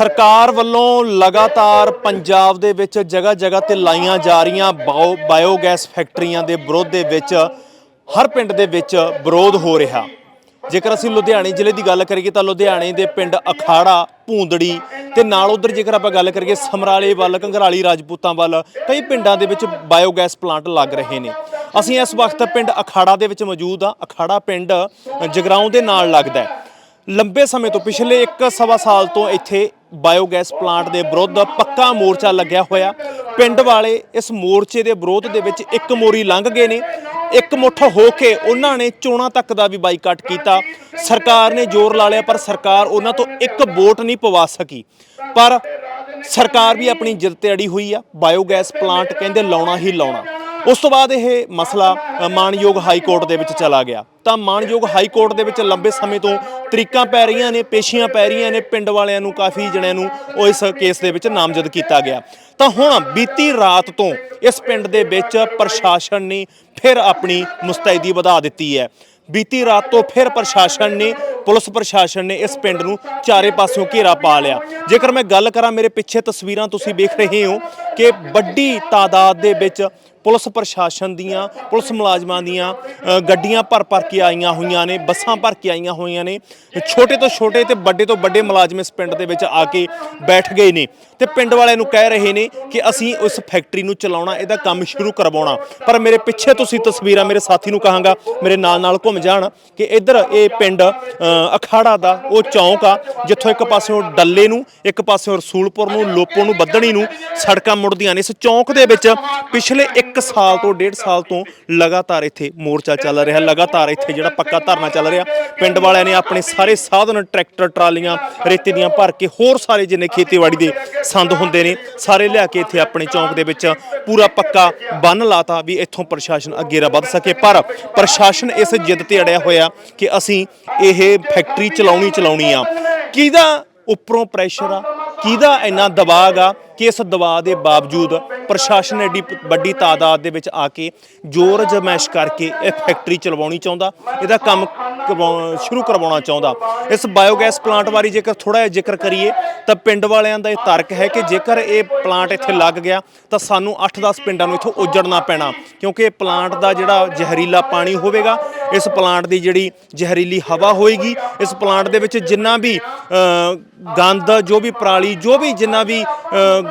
ਸਰਕਾਰ ਵੱਲੋਂ ਲਗਾਤਾਰ ਪੰਜਾਬ ਦੇ ਵਿੱਚ ਜਗ੍ਹਾ ਜਗ੍ਹਾ ਤੇ ਲਾਈਆਂ ਜਾ ਰਹੀਆਂ ਬਾਓ- ਬਾਇਓਗੈਸ ਫੈਕਟਰੀਆਂ ਦੇ ਵਿਰੋਧ ਦੇ ਵਿੱਚ ਹਰ ਪਿੰਡ ਦੇ ਵਿੱਚ ਵਿਰੋਧ ਹੋ ਰਿਹਾ। ਜੇਕਰ ਅਸੀਂ ਲੁਧਿਆਣੇ ਜ਼ਿਲ੍ਹੇ ਦੀ ਗੱਲ ਕਰੀਏ ਤਾਂ ਲੁਧਿਆਣੇ ਦੇ ਪਿੰਡ ਅਖਾੜਾ, ਭੂੰਦੜੀ ਤੇ ਨਾਲ ਉਧਰ ਜੇਕਰ ਆਪਾਂ ਗੱਲ ਕਰੀਏ ਸਮਰਾਲੇ ਵੱਲ, ਕੰਗਰਾਲੀ ਰਾਜਪੂਤਾਂ ਵੱਲ, ਕਈ ਪਿੰਡਾਂ ਦੇ ਵਿੱਚ ਬਾਇਓਗੈਸ ਪਲਾਂਟ ਲੱਗ ਰਹੇ ਨੇ। ਅਸੀਂ ਇਸ ਵਕਤ ਪਿੰਡ ਅਖਾੜਾ ਦੇ ਵਿੱਚ ਮੌਜੂਦ ਆ ਅਖਾੜਾ ਪਿੰਡ ਜਗਰਾਉਂ ਦੇ ਨਾਲ ਲੱਗਦਾ ਹੈ। ਲੰਬੇ ਸਮੇਂ ਤੋਂ ਪਿਛਲੇ 1 ਸਵਾ ਸਾਲ ਤੋਂ ਇੱਥੇ ਬਾਇਓਗੈਸ ਪਲਾਂਟ ਦੇ ਵਿਰੁੱਧ ਪੱਕਾ ਮੋਰਚਾ ਲੱਗਿਆ ਹੋਇਆ। ਪਿੰਡ ਵਾਲੇ ਇਸ ਮੋਰਚੇ ਦੇ ਵਿਰੋਧ ਦੇ ਵਿੱਚ ਇੱਕ ਮੋਰੀ ਲੰਘ ਗਏ ਨੇ। ਇੱਕ ਮੁੱਠ ਹੋ ਕੇ ਉਹਨਾਂ ਨੇ ਚੋਣਾਂ ਤੱਕ ਦਾ ਵੀ ਬਾਈਕਾਟ ਕੀਤਾ। ਸਰਕਾਰ ਨੇ ਜ਼ੋਰ ਲਾ ਲਿਆ, ਪਰ ਸਰਕਾਰ ਉਹਨਾਂ ਤੋਂ ਇੱਕ ਵੋਟ ਨਹੀਂ ਪਵਾ ਸਕੀ। ਪਰ ਸਰਕਾਰ ਵੀ ਆਪਣੀ ਜਿੱਦ ਤੇ ਅੜੀ ਹੋਈ ਆ। ਬਾਇਓਗੈਸ ਪਲਾਂਟ ਕਹਿੰਦੇ ਲਾਉਣਾ ਹੀ ਲਾਉਣਾ। ਉਸ ਤੋਂ ਬਾਅਦ ਇਹ ਮਸਲਾ ਅ, ਮਾਣਯੋਗ ਹਾਈ ਕੋਰਟ ਦੇ ਵਿੱਚ ਚਲਾ ਗਿਆ। ਤਾਂ ਮਾਣਯੋਗ ਹਾਈ ਕੋਰਟ ਦੇ ਵਿੱਚ ਲੰਬੇ ਸਮੇਂ ਤੋਂ ਤਰੀਕਾਂ ਪੈ ਰਹੀਆਂ ਨੇ ਪੇਸ਼ੀਆਂ ਪੈ ਰਹੀਆਂ ਨੇ ਪਿੰਡ ਵਾਲਿਆਂ ਨੂੰ ਕਾਫੀ ਜਣਿਆਂ ਨੂੰ ਉਹ ਇਸ ਕੇਸ ਦੇ ਵਿੱਚ ਨਾਮਜ਼ਦ ਕੀਤਾ ਗਿਆ। ਤਾਂ ਹੁਣ ਬੀਤੀ ਰਾਤ ਤੋਂ ਇਸ ਪਿੰਡ ਦੇ ਵਿੱਚ ਪ੍ਰਸ਼ਾਸਨ ਨੇ ਫਿਰ ਆਪਣੀ ਮੁਸਤੈਦੀ ਵਧਾ ਦਿੱਤੀ ਹੈ। ਬੀਤੀ ਰਾਤ ਤੋਂ ਫਿਰ ਪ੍ਰਸ਼ਾਸਨ ਨੇ ਪੁਲਿਸ ਪ੍ਰਸ਼ਾਸਨ ਨੇ ਇਸ ਪਿੰਡ ਨੂੰ ਚਾਰੇ ਪਾਸਿਓਂ ਘੇਰਾ ਪਾ ਲਿਆ। ਜੇਕਰ ਮੈਂ ਗੱਲ ਕਰਾਂ ਮੇਰੇ ਪਿੱਛੇ ਤਸਵੀਰਾਂ ਤੁਸੀਂ ਵੇਖ ਰਹੇ ਹੋ ਕਿ ਵੱਡੀ ਤਾਦਾਦ ਦੇ ਵਿੱਚ ਪੁਲਿਸ ਪ੍ਰਸ਼ਾਸਨ ਦੀਆਂ, ਪੁਲਿਸ ਮੁਲਾਜ਼ਮਾਂ ਦੀਆਂ ਗੱਡੀਆਂ ਭਰ ਭਰ ਕੇ ਆਈਆਂ ਹੋਈਆਂ ਨੇ, ਬੱਸਾਂ ਭਰ ਕੇ ਆਈਆਂ ਹੋਈਆਂ ਨੇ। ਛੋਟੇ ਤੋਂ ਛੋਟੇ ਤੇ ਵੱਡੇ ਤੋਂ ਵੱਡੇ ਮੁਲਾਜ਼ਮ ਇਸ ਪਿੰਡ ਦੇ ਵਿੱਚ ਆ ਕੇ ਬੈਠ ਗਏ ਨੇ ਤੇ ਪਿੰਡ ਵਾਲਿਆਂ ਨੂੰ ਕਹਿ ਰਹੇ ਨੇ ਕਿ ਅਸੀਂ ਉਸ ਫੈਕਟਰੀ ਨੂੰ ਚਲਾਉਣਾ, ਇਹਦਾ ਕੰਮ ਸ਼ੁਰੂ ਕਰਵਾਉਣਾ। ਪਰ ਮੇਰੇ ਪਿੱਛੇ ਤੁਸੀਂ ਤਸਵੀਰਾਂ ਮੇਰੇ ਸਾਥੀ ਨੂੰ ਕਹਾਂਗਾ, ਮੇਰੇ ਨਾਲ ਨਾਲ ਘੁੰਮ ਜਾਣ ਕਿ ਇੱਧਰ ਇਹ ਪਿੰਡ ਅਖਾੜਾ ਦਾ, ਉਹ ਚੌਂਕ ਆ, ਜਿੱਥੋਂ ਇੱਕ ਪਾਸਿਓਂ ਡੱਲੇ ਨੂੰ, ਇੱਕ ਪਾਸਿਓਂ ਰਸੂਲਪੁਰ ਨੂੰ, ਲੋਪੋ ਨੂੰ ਬੱਦਣੀ ਨੂੰ ਸੜਕਾਂ ਮੁੜਦੀਆਂ ਨੇ। ਇਸ ਚੌਂਕ ਦੇ ਵਿੱਚ ਪਿਛਲੇ 1 ਸਾਲ ਤੋਂ 1.5 ਸਾਲ ਤੋਂ ਲਗਾਤਾਰ ਇੱਥੇ ਮੋਰਚਾ ਚੱਲ ਰਿਹਾ, ਲਗਾਤਾਰ ਇੱਥੇ ਜਿਹੜਾ ਪੱਕਾ ਧਰਨਾ ਚੱਲ ਰਿਹਾ। ਪਿੰਡ ਵਾਲਿਆਂ ਨੇ ਆਪਣੇ ਸਾਰੇ ਸਾਧਨ, ਟਰੈਕਟਰ, ਟਰਾਲੀਆਂ, ਰੇਤੇ ਦੀਆਂ ਭਰ ਕੇ ਹੋਰ ਸਾਰੇ ਜਿੰਨੇ ਖੇਤੀਬਾੜੀ ਦੇ ਸੰਦ ਹੁੰਦੇ ਨੇ, ਸਾਰੇ ਲਿਆ ਕੇ ਇੱਥੇ ਆਪਣੇ ਚੌਂਕ ਦੇ ਵਿੱਚ ਪੂਰਾ ਪੱਕਾ ਬੰਨ ਲਾਤਾ ਵੀ ਇੱਥੋਂ ਪ੍ਰਸ਼ਾਸਨ ਅੱਗੇ ਰਾ ਵੱਧ ਸਕੇ। ਪਰ ਪ੍ਰਸ਼ਾਸਨ ਇਸ ਜਿੱਦ ਤੇ ਅੜਿਆ ਹੋਇਆ ਕਿ ਅਸੀਂ ਇਹ ਫੈਕਟਰੀ ਚਲਾਉਣੀ ਚਲਾਉਣੀ ਆ। ਕਿਹਦਾ ਉੱਪਰੋਂ ਪ੍ਰੈਸ਼ਰ ਆ? ਕਿਹਦਾ ਇੰਨਾ ਦਬਾਅ ਆ ਕਿ ਇਸ ਦਬਾਅ ਦੇ ਬਾਵਜੂਦ ਪ੍ਰਸ਼ਾਸਨ ਐਡੀ ਵੱਡੀ ਤਾਦਾਦ ਦੇ ਵਿੱਚ ਆ ਕੇ ਜ਼ੋਰ ਜਮੈਸ਼ ਕਰਕੇ ਇਹ ਫੈਕਟਰੀ ਚਲਵਾਉਣੀ ਚਾਹੁੰਦਾ, ਇਹਦਾ ਕੰਮ ਕਰਵਾਉ- ਸ਼ੁਰੂ ਕਰਵਾਉਣਾ ਚਾਹੁੰਦਾ। ਇਸ ਬਾਇਓਗੈਸ ਪਲਾਂਟ ਬਾਰੇ ਜੇਕਰ ਥੋੜਾ ਜਿਹਾ ਜ਼ਿਕਰ ਕਰੀਏ, ਤਾਂ ਪਿੰਡ ਵਾਲਿਆਂ ਦਾ ਇਹ ਤਰਕ ਹੈ ਕਿ ਜੇਕਰ ਇਹ ਪਲਾਂਟ ਇੱਥੇ ਲੱਗ ਗਿਆ, ਤਾਂ ਸਾਨੂੰ 8-10 ਪਿੰਡਾਂ ਨੂੰ ਇੱਥੋਂ ਉਜੜਨਾ ਪੈਣਾ, ਕਿਉਂਕਿ ਇਹ ਪਲਾਂਟ ਦਾ ਜਿਹੜਾ ਜ਼ਹਿਰੀਲਾ ਪਾਣੀ ਹੋਵੇਗਾ, ਇਸ ਪਲਾਂਟ ਦੀ ਜਿਹੜੀ ਜ਼ਹਿਰੀਲੀ ਹਵਾ ਹੋਏਗੀ, ਇਸ ਪਲਾਂਟ ਦੇ ਵਿੱਚ ਜਿੰਨਾ ਵੀ ਗੰਦ, ਜੋ ਵੀ ਪਰਾਲੀ, ਜੋ ਵੀ ਜਿੰਨਾ ਵੀ